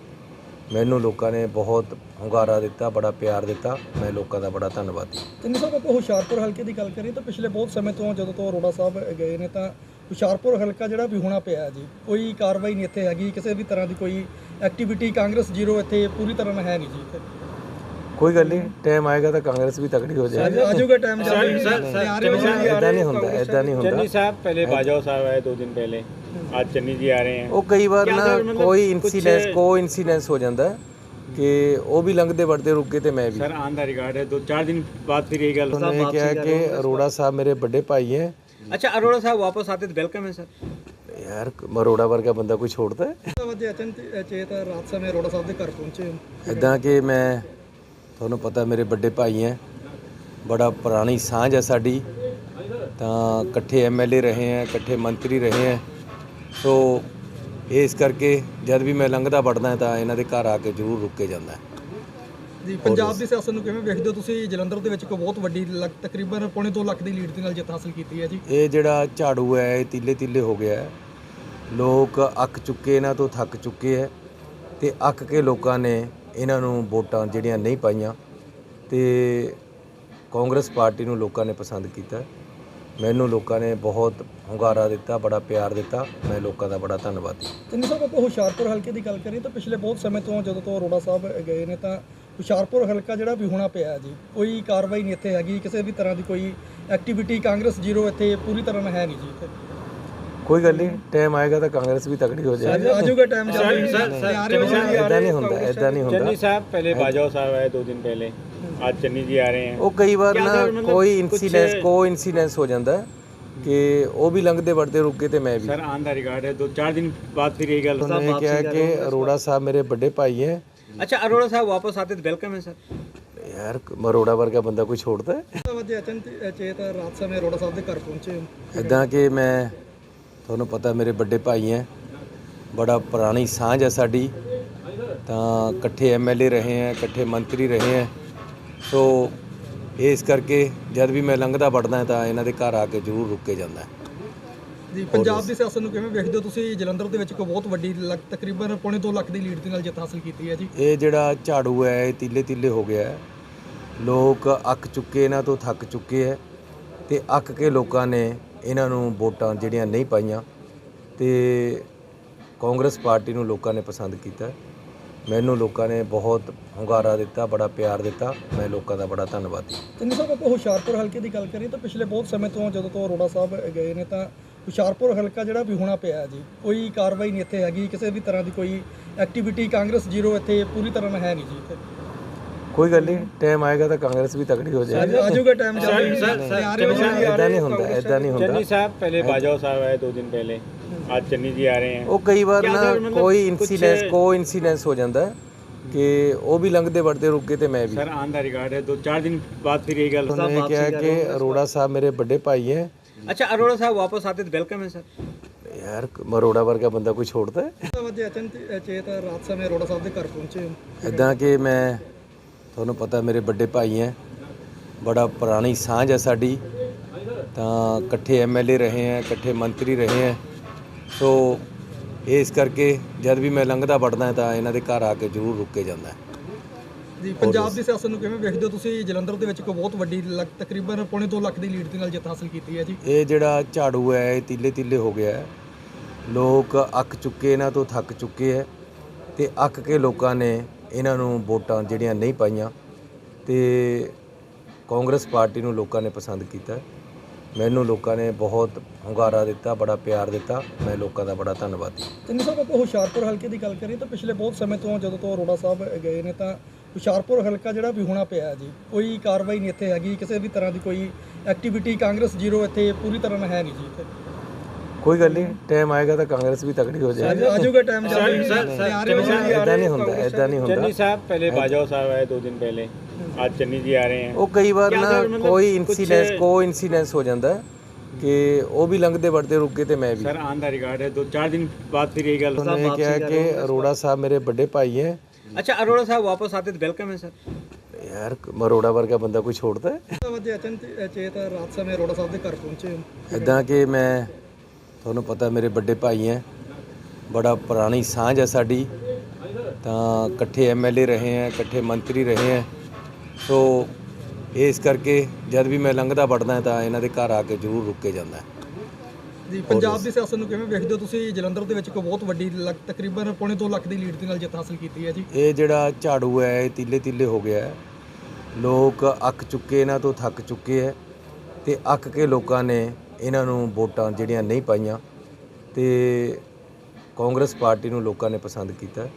ਮੈਨੂੰ ਲੋਕਾਂ ਨੇ ਬਹੁਤ ਹੁੰਗਾਰਾ ਦਿੱਤਾ, ਬੜਾ ਪਿਆਰ ਦਿੱਤਾ। ਮੈਂ ਲੋਕਾਂ ਦਾ ਬੜਾ ਧੰਨਵਾਦੀ ਚੰਨੀ ਸਾਹਿਬ ਆਪਾਂ ਹੁਸ਼ਿਆਰਪੁਰ ਹਲਕੇ ਦੀ ਗੱਲ ਕਰੀਏ ਤਾਂ ਪਿਛਲੇ ਬਹੁਤ ਸਮੇਂ ਤੋਂ ਜਦੋਂ ਤੋਂ ਅਰੋੜਾ ਸਾਹਿਬ ਗਏ ਨੇ ਤਾਂ ਹੁਸ਼ਿਆਰਪੁਰ ਹਲਕਾ ਜਿਹੜਾ ਵੀ ਹੋਣਾ ਪਿਆ ਜੀ, ਕੋਈ ਕਾਰਵਾਈ ਨਹੀਂ ਇੱਥੇ ਹੈਗੀ, ਕਿਸੇ ਵੀ ਤਰ੍ਹਾਂ ਦੀ ਕੋਈ ਐਕਟੀਵਿਟੀ ਕਾਂਗਰਸ ਜ਼ੀਰੋ ਇੱਥੇ ਪੂਰੀ ਤਰ੍ਹਾਂ ਨਾਲ ਹੈ ਨਹੀਂ ਜੀ ਕੋਈ ਗੱਲ ਨਹੀਂ ਟਾਈਮ ਆਏਗਾ ਤਾਂ ਕਾਂਗਰਸ ਵੀ ਤਕੜੀ ਹੋ ਜਾਏਗੀ ਆਜੂਗਾ ਟਾਈਮ ਜਲਦੀ ਆ ਰਹੇ ਹੋ ਇਦਾਂ ਨਹੀਂ ਹੁੰਦਾ ਇਦਾਂ ਨਹੀਂ ਹੁੰਦਾ चन्नी साहब पहले बाजवा साहब आए दो दिन पहले आज चन्नी जी आ रहे हैं ਉਹ ਕਈ ਵਾਰ ਕਿਆ ਨਾ ਸਰ, ਮਤਲਬ ਕੋਈ ਕੁਛ- ਇਨਸੀਡੈਂਸ ਕੋ ਇਨਸੀਡੈਂਸ ਹੋ ਜਾਂਦਾ ਹੈ ਕਿ ਉਹ ਵੀ ਲੰਘਦੇ ਵੜਦੇ ਰੁਕੇ ਤੇ ਮੈਂ ਵੀ सर ऑन द रिकॉर्ड है दो चार दिन बाद फिर यही गल ਉਹਨੇ ਕਿਹਾ ਕਿ ਅਰੋੜਾ ਸਾਹਿਬ ਮੇਰੇ ਵੱਡੇ ਭਾਈ ਹੈ अच्छा अरोड़ा साहब वापस आते तो वेलकम है सर ਯਾਰ ਅਰੋੜਾ ਵਰਗਾ ਬੰਦਾ ਕੋਈ ਛੋੜਦਾ ਹੈ ਵਜੇ ਅਚਨ ਚੇਤ ਰਾਤ ਸਮੇਂ ਅਰੋੜਾ ਸਾਹਿਬ ਦੇ ਘਰ ਪਹੁੰਚੇ ਹੋ ਇਦਾਂ ਕਿ ਮੈਂ ਤੁਹਾਨੂੰ ਪਤਾ ਮੇਰੇ ਵੱਡੇ ਭਾਈ ਹੈ। ਬੜਾ ਪੁਰਾਣੀ ਸਾਂਝ ਹੈ ਸਾਡੀ। ਤਾਂ ਇਕੱਠੇ ਐਮਐਲਏ ਰਹੇ ਹੈ ਇਕੱਠੇ ਮੰਤਰੀ ਰਹੇ ਹੈ। ਸੋ ਇਸ ਕਰਕੇ ਜਦ ਵੀ ਮੈਂ ਲੰਘਦਾ ਵੜਦਾ ਤਾਂ ਇਹਨਾਂ ਦੇ ਘਰ ਆ ਕੇ ਜ਼ਰੂਰ ਰੁਕ ਕੇ ਜਾਂਦਾ ਜੀ ਪੰਜਾਬ ਦੀ ਸਿਆਸਤ ਨੂੰ ਕਿਵੇਂ ਵੇਖਦੇ ਹੋ ਤੁਸੀਂ? ਜਲੰਧਰ ਦੇ ਵਿੱਚ ਇੱਕ ਬਹੁਤ ਵੱਡੀ ਤਕਰੀਬਨ ਪੌਣੇ 2 ਲੱਖ ਦੀ ਲੀਡ ਦੇ ਨਾਲ ਜਿੱਤ ਹਾਸਲ ਕੀਤੀ ਹੈ ਜੀ। ਇਹ ਜਿਹੜਾ ਝਾੜੂ ਹੈ ਇਹ ਤੀਲੇ ਤੀਲੇ ਹੋ ਗਿਆ ਹੈ। ਲੋਕ ਅੱਕ ਚੁੱਕੇ ਇਹਨਾਂ ਤੋਂ ਥੱਕ ਚੁੱਕੇ ਹੈ ਤੇ ਅੱਕ ਕੇ ਲੋਕਾਂ ਨੇ ਇਹਨਾਂ ਨੂੰ ਵੋਟਾਂ ਜਿਹੜੀਆਂ ਨਹੀਂ ਪਾਈਆਂ ਤੇ ਕਾਂਗਰਸ ਪਾਰਟੀ ਨੂੰ ਲੋਕਾਂ ਨੇ ਪਸੰਦ ਕੀਤਾ। ਮੈਨੂੰ ਲੋਕਾਂ ਨੇ ਬਹੁਤ ਹੁੰਗਾਰਾ ਦਿੱਤਾ, ਬੜਾ ਪਿਆਰ ਦਿੱਤਾ। ਮੈਂ ਲੋਕਾਂ ਦਾ ਬੜਾ ਧੰਨਵਾਦੀ ਤਿੰਨ ਸਾਹਿਬ ਆਪਾਂ ਹੁਸ਼ਿਆਰਪੁਰ ਹਲਕੇ ਦੀ ਗੱਲ ਕਰੀਏ ਤਾਂ ਪਿਛਲੇ ਬਹੁਤ ਸਮੇਂ ਤੋਂ ਜਦੋਂ ਤੋਂ ਅਰੋੜਾ ਸਾਹਿਬ ਗਏ ਨੇ ਤਾਂ ਹੁਸ਼ਿਆਰਪੁਰ ਹਲਕਾ ਜਿਹੜਾ ਵੀ ਹੋਣਾ ਪਿਆ ਜੀ, ਕੋਈ ਕਾਰਵਾਈ ਨਹੀਂ ਇੱਥੇ ਹੈਗੀ, ਕਿਸੇ ਵੀ ਤਰ੍ਹਾਂ ਦੀ ਕੋਈ ਐਕਟੀਵਿਟੀ ਕਾਂਗਰਸ ਜ਼ੀਰੋ ਇੱਥੇ ਪੂਰੀ ਤਰ੍ਹਾਂ ਨਾਲ ਹੈ ਨਹੀਂ ਜੀ ਕੋਈ ਗੱਲ ਨਹੀਂ ਟਾਈਮ ਆਏਗਾ ਤਾਂ ਕਾਂਗਰਸ ਵੀ ਤਕੜੀ ਹੋ ਜਾਏਗੀ ਆਜੂਗਾ ਟਾਈਮ ਜਲਦੀ ਆ ਰਹੇ ਹੋ ਇਦਾਂ ਨਹੀਂ ਹੁੰਦਾ ਇਦਾਂ ਨਹੀਂ ਹੁੰਦਾ चन्नी साहब पहले बाजवा साहब आए दो दिन पहले आज चन्नी जी आ रहे हैं ਉਹ ਕਈ ਵਾਰ ਨਾ ਕੋਈ ਇਨਸੀਡੈਂਸ ਕੋ ਇਨਸੀਡੈਂਸ ਹੋ ਜਾਂਦਾ ਹੈ ਕਿ ਉਹ ਵੀ ਲੰਘਦੇ ਵੜਦੇ ਰੁਕੇ ਤੇ ਮੈਂ ਵੀ सर ऑन द रिकॉर्ड है दो चार दिन बाद फिर यही गल ਉਹਨੇ ਕਿਹਾ ਕਿ ਅਰੋੜਾ ਸਾਹਿਬ ਮੇਰੇ ਵੱਡੇ ਭਾਈ ਹੈ अच्छा अरोड़ा साहब वापस आते तो वेलकम है सर ਯਾਰ ਅਰੋੜਾ ਵਰਗਾ ਬੰਦਾ ਕੋਈ ਛੋੜਦਾ ਹੈ ਵਜੇ ਅਚਨ ਚੇਤ ਰਾਤ ਸਮੇਂ ਅਰੋੜਾ ਸਾਹਿਬ ਦੇ ਘਰ ਪਹੁੰਚੇ ਹੋ ਇਦਾਂ ਕਿ ਮੈਂ ਤੁਹਾਨੂੰ ਪਤਾ ਮੇਰੇ ਵੱਡੇ ਭਾਈ ਹੈ। ਬੜਾ ਪੁਰਾਣੀ ਸਾਂਝ ਹੈ ਸਾਡੀ। ਤਾਂ ਇਕੱਠੇ ਐਮਐਲਏ ਰਹੇ ਹੈ ਇਕੱਠੇ ਮੰਤਰੀ ਰਹੇ ਹੈ। ਸੋ ਇਸ ਕਰਕੇ ਜਦ ਵੀ ਮੈਂ ਲੰਘਦਾ ਵੜਦਾ ਤਾਂ ਇਹਨਾਂ ਦੇ ਘਰ ਆ ਕੇ ਜ਼ਰੂਰ ਰੁਕ ਕੇ ਜਾਂਦਾ ਜੀ ਪੰਜਾਬ ਦੀ ਸਿਆਸਤ ਨੂੰ ਕਿਵੇਂ ਵੇਖਦੇ ਹੋ ਤੁਸੀਂ? ਜਲੰਧਰ ਦੇ ਵਿੱਚ ਇੱਕ ਬਹੁਤ ਵੱਡੀ ਤਕਰੀਬਨ ਪੌਣੇ 2 ਲੱਖ ਦੀ ਲੀਡ ਦੇ ਨਾਲ ਜਿੱਤ ਹਾਸਲ ਕੀਤੀ ਹੈ ਜੀ। ਇਹ ਜਿਹੜਾ ਝਾੜੂ ਹੈ ਇਹ ਤੀਲੇ ਤੀਲੇ ਹੋ ਗਿਆ ਹੈ। ਲੋਕ ਅੱਕ ਚੁੱਕੇ ਇਹਨਾਂ ਤੋਂ ਥੱਕ ਚੁੱਕੇ ਹੈ ਤੇ ਅੱਕ ਕੇ ਲੋਕਾਂ ਨੇ ਇਹਨਾਂ ਨੂੰ ਵੋਟਾਂ ਜਿਹੜੀਆਂ ਨਹੀਂ ਪਾਈਆਂ ਤੇ ਕਾਂਗਰਸ ਪਾਰਟੀ ਨੂੰ ਲੋਕਾਂ ਨੇ ਪਸੰਦ ਕੀਤਾ। ਮੈਨੂੰ ਲੋਕਾਂ ਨੇ ਬਹੁਤ ਹੁੰਗਾਰਾ ਦਿੱਤਾ, ਬੜਾ ਪਿਆਰ ਦਿੱਤਾ। ਮੈਂ ਲੋਕਾਂ ਦਾ ਬੜਾ ਧੰਨਵਾਦੀ ਤਿੰਨ ਸਾਹਿਬ ਆਪਾਂ ਹੁਸ਼ਿਆਰਪੁਰ ਹਲਕੇ ਦੀ ਗੱਲ ਕਰੀਏ ਤਾਂ ਪਿਛਲੇ ਬਹੁਤ ਸਮੇਂ ਤੋਂ ਜਦੋਂ ਤੋਂ ਅਰੋੜਾ ਸਾਹਿਬ ਗਏ ਨੇ ਤਾਂ ਹੁਸ਼ਿਆਰਪੁਰ ਹਲਕਾ ਜਿਹੜਾ ਵੀ ਹੋਣਾ ਪਿਆ ਜੀ, ਕੋਈ ਕਾਰਵਾਈ ਨਹੀਂ ਇੱਥੇ ਹੈਗੀ, ਕਿਸੇ ਵੀ ਤਰ੍ਹਾਂ ਦੀ ਕੋਈ ਐਕਟੀਵਿਟੀ ਕਾਂਗਰਸ ਜ਼ੀਰੋ ਇੱਥੇ ਪੂਰੀ ਤਰ੍ਹਾਂ ਨਾਲ ਹੈ ਨਹੀਂ ਜੀ ਇੱਥੇ। ਕੋਈ ਗੱਲ ਨਹੀਂ ਟਾਈਮ ਆਏਗਾ ਤਾਂ ਕਾਂਗਰਸ ਵੀ ਤਕੜੀ ਹੋ ਜਾਏਗੀ ਆਜੂਗਾ ਟਾਈਮ ਜਲਦੀ ਆ ਰਹੇ ਹੋ ਇਦਾਂ ਨਹੀਂ ਹੁੰਦਾ ਇਦਾਂ ਨਹੀਂ ਹੁੰਦਾ चन्नी साहब पहले बाजवा साहब आए दो दिन पहले आज चन्नी जी आ रहे हैं ਉਹ ਕਈ ਵਾਰ ਨਾ ਕੋਈ ਇਨਸੀਡੈਂਸ ਕੋ ਇਨਸੀਡੈਂਸ ਹੋ ਜਾਂਦਾ ਹੈ ਕਿ ਉਹ ਵੀ ਲੰਘਦੇ ਵੜਦੇ ਰੁਕੇ ਤੇ ਮੈਂ ਵੀ सर ऑन द रिकॉर्ड है दो चार दिन बाद फिर यही गल ਉਹਨੇ ਕਿਹਾ ਕਿ ਅਰੋੜਾ ਸਾਹਿਬ ਮੇਰੇ ਵੱਡੇ ਭਾਈ ਹੈ अच्छा अरोड़ा साहब वापस आते तो वेलकम है सर ਯਾਰ ਅਰੋੜਾ ਵਰਗਾ ਬੰਦਾ ਕੋਈ ਛੋੜਦਾ ਹੈ ਵਜੇ ਅਚਨ ਚੇਤ ਰਾਤ ਸਮੇਂ ਅਰੋੜਾ ਸਾਹਿਬ ਦੇ ਘਰ ਪਹੁੰਚੇ ਹੋ ਇਦਾਂ ਕਿ ਮੈਂ ਤੁਹਾਨੂੰ ਪਤਾ ਮੇਰੇ ਵੱਡੇ ਭਾਈ ਹੈ। ਬੜਾ ਪੁਰਾਣੀ ਸਾਂਝ ਹੈ ਸਾਡੀ। ਤਾਂ ਇਕੱਠੇ ਐਮਐਲਏ ਰਹੇ ਹੈ ਇਕੱਠੇ ਮੰਤਰੀ ਰਹੇ ਹੈ। ਸੋ ਇਸ ਕਰਕੇ ਜਦ ਵੀ ਮੈਂ ਲੰਘਦਾ ਵੜਦਾ ਤਾਂ ਇਹਨਾਂ ਦੇ ਘਰ ਆ ਕੇ ਜ਼ਰੂਰ ਰੁਕ ਕੇ ਜਾਂਦਾ ਜੀ ਪੰਜਾਬ ਦੀ ਸਿਆਸਤ ਨੂੰ ਕਿਵੇਂ ਵੇਖਦੇ ਹੋ ਤੁਸੀਂ? ਜਲੰਧਰ ਦੇ ਵਿੱਚ ਇੱਕ ਬਹੁਤ ਵੱਡੀ ਤਕਰੀਬਨ ਪੌਣੇ 2 ਲੱਖ ਦੀ ਲੀਡ ਦੇ ਨਾਲ ਜਿੱਤ ਹਾਸਲ ਕੀਤੀ ਹੈ ਜੀ। ਇਹ ਜਿਹੜਾ ਝਾੜੂ ਹੈ ਇਹ ਤੀਲੇ ਤੀਲੇ ਹੋ ਗਿਆ ਹੈ। ਲੋਕ ਅੱਕ ਚੁੱਕੇ ਇਹਨਾਂ ਤੋਂ ਥੱਕ ਚੁੱਕੇ ਹੈ। ਤੇ ਅੱਕ ਕੇ ਲੋਕਾਂ ਨੇ ਇਹਨਾਂ ਨੂੰ ਵੋਟਾਂ ਜਿਹੜੀਆਂ ਨਹੀਂ ਪਾਈਆਂ ਤੇ ਕਾਂਗਰਸ ਪਾਰਟੀ ਨੂੰ ਲੋਕਾਂ ਨੇ ਪਸੰਦ ਕੀਤਾ। ਮੈਨੂੰ ਲੋਕਾਂ ਨੇ ਬਹੁਤ ਹੁੰਗਾਰਾ ਦਿੱਤਾ, ਬੜਾ ਪਿਆਰ ਦਿੱਤਾ। ਮੈਂ ਲੋਕਾਂ ਦਾ ਬੜਾ ਧੰਨਵਾਦੀ ਤਿੰਨ ਸਾਹਿਬ ਆਪਾਂ ਹੁਸ਼ਿਆਰਪੁਰ ਹਲਕੇ ਦੀ ਗੱਲ ਕਰੀਏ ਤਾਂ ਪਿਛਲੇ ਬਹੁਤ ਸਮੇਂ ਤੋਂ ਜਦੋਂ ਤੋਂ ਅਰੋੜਾ ਸਾਹਿਬ ਗਏ ਨੇ ਤਾਂ ਹੁਸ਼ਿਆਰਪੁਰ ਹਲਕਾ ਜਿਹੜਾ ਵੀ ਹੋਣਾ ਪਿਆ ਜੀ, ਕੋਈ ਕਾਰਵਾਈ ਨਹੀਂ ਇੱਥੇ ਹੈਗੀ, ਕਿਸੇ ਵੀ ਤਰ੍ਹਾਂ ਦੀ ਕੋਈ ਐਕਟੀਵਿਟੀ ਕਾਂਗਰਸ ਜ਼ੀਰੋ ਇੱਥੇ ਪੂਰੀ ਤਰ੍ਹਾਂ ਨਾਲ ਹੈ ਨਹੀਂ ਜੀ ਕੋਈ ਗੱਲ ਨਹੀਂ ਟਾਈਮ ਆਏਗਾ ਤਾਂ ਕਾਂਗਰਸ ਵੀ ਤਕੜੀ ਹੋ ਜਾਏਗੀ ਆਜੂਗਾ ਟਾਈਮ ਜਲਦੀ ਆ ਰਹੇ ਹੋ ਇਦਾਂ ਨਹੀਂ ਹੁੰਦਾ ਇਦਾਂ ਨਹੀਂ ਹੁੰਦਾ चन्नी साहब पहले बाजवा साहब आए दो दिन पहले आज चन्नी जी आ रहे हैं ਉਹ ਕਈ ਵਾਰ ਨਾ ਕੋਈ ਇਨਸੀਡੈਂਸ ਕੋ ਇਨਸੀਡੈਂਸ ਹੋ ਜਾਂਦਾ ਹੈ ਕਿ ਉਹ ਵੀ ਲੰਘਦੇ ਵੜਦੇ ਰੁਕੇ ਤੇ ਮੈਂ ਵੀ सर ऑन द रिकॉर्ड है दो चार दिन बाद फिर यही गल ਉਹਨੇ ਕਿਹਾ ਕਿ ਅਰੋੜਾ ਸਾਹਿਬ ਮੇਰੇ ਵੱਡੇ ਭਾਈ ਹੈ अच्छा अरोड़ा साहब वापस आते तो वेलकम है सर ਯਾਰ ਅਰੋੜਾ ਵਰਗਾ ਬੰਦਾ ਕੋਈ ਛੋੜਦਾ ਹੈ ਵਜੇ ਅਚਨ ਚੇਤ ਰਾਤ ਸਮੇਂ ਅਰੋੜਾ ਸਾਹਿਬ ਦੇ ਘਰ ਪਹੁੰਚੇ ਹੋ ਇਦਾਂ ਕਿ ਮੈਂ ਤੁਹਾਨੂੰ ਪਤਾ ਮੇਰੇ ਵੱਡੇ ਭਾਈ ਹੈ। ਬੜਾ ਪੁਰਾਣੀ ਸਾਂਝ ਹੈ ਸਾਡੀ। ਤਾਂ ਇਕੱਠੇ ਐਮਐਲਏ ਰਹੇ ਹੈ ਇਕੱਠੇ ਮੰਤਰੀ ਰਹੇ ਹੈ। ਸੋ ਇਸ ਕਰਕੇ ਜਦ ਵੀ ਮੈਂ ਲੰਘਦਾ ਵੜਦਾ ਤਾਂ ਇਹਨਾਂ ਦੇ ਘਰ ਆ ਕੇ ਜ਼ਰੂਰ ਰੁਕ ਕੇ ਜਾਂਦਾ ਜੀ ਪੰਜਾਬ ਦੀ ਸਿਆਸਤ ਨੂੰ ਕਿਵੇਂ ਵੇਖਦੇ ਹੋ ਤੁਸੀਂ? ਜਲੰਧਰ ਦੇ ਵਿੱਚ ਇੱਕ ਬਹੁਤ ਵੱਡੀ ਤਕਰੀਬਨ ਪੌਣੇ 2 ਲੱਖ ਦੀ ਲੀਡ ਦੇ ਨਾਲ ਜਿੱਤ ਹਾਸਲ ਕੀਤੀ ਹੈ ਜੀ। ਇਹ ਜਿਹੜਾ ਝਾੜੂ ਹੈ ਇਹ ਤੀਲੇ ਤੀਲੇ ਹੋ ਗਿਆ ਹੈ। ਲੋਕ ਅੱਕ ਚੁੱਕੇ ਇਹਨਾਂ ਤੋਂ ਥੱਕ ਚੁੱਕੇ ਹੈ ਤੇ ਅੱਕ ਕੇ ਲੋਕਾਂ ਨੇ ਇਹਨਾਂ ਨੂੰ ਵੋਟਾਂ ਜਿਹੜੀਆਂ ਨਹੀਂ ਪਾਈਆਂ ਤੇ ਕਾਂਗਰਸ ਪਾਰਟੀ ਨੂੰ ਲੋਕਾਂ ਨੇ ਪਸੰਦ ਕੀਤਾ।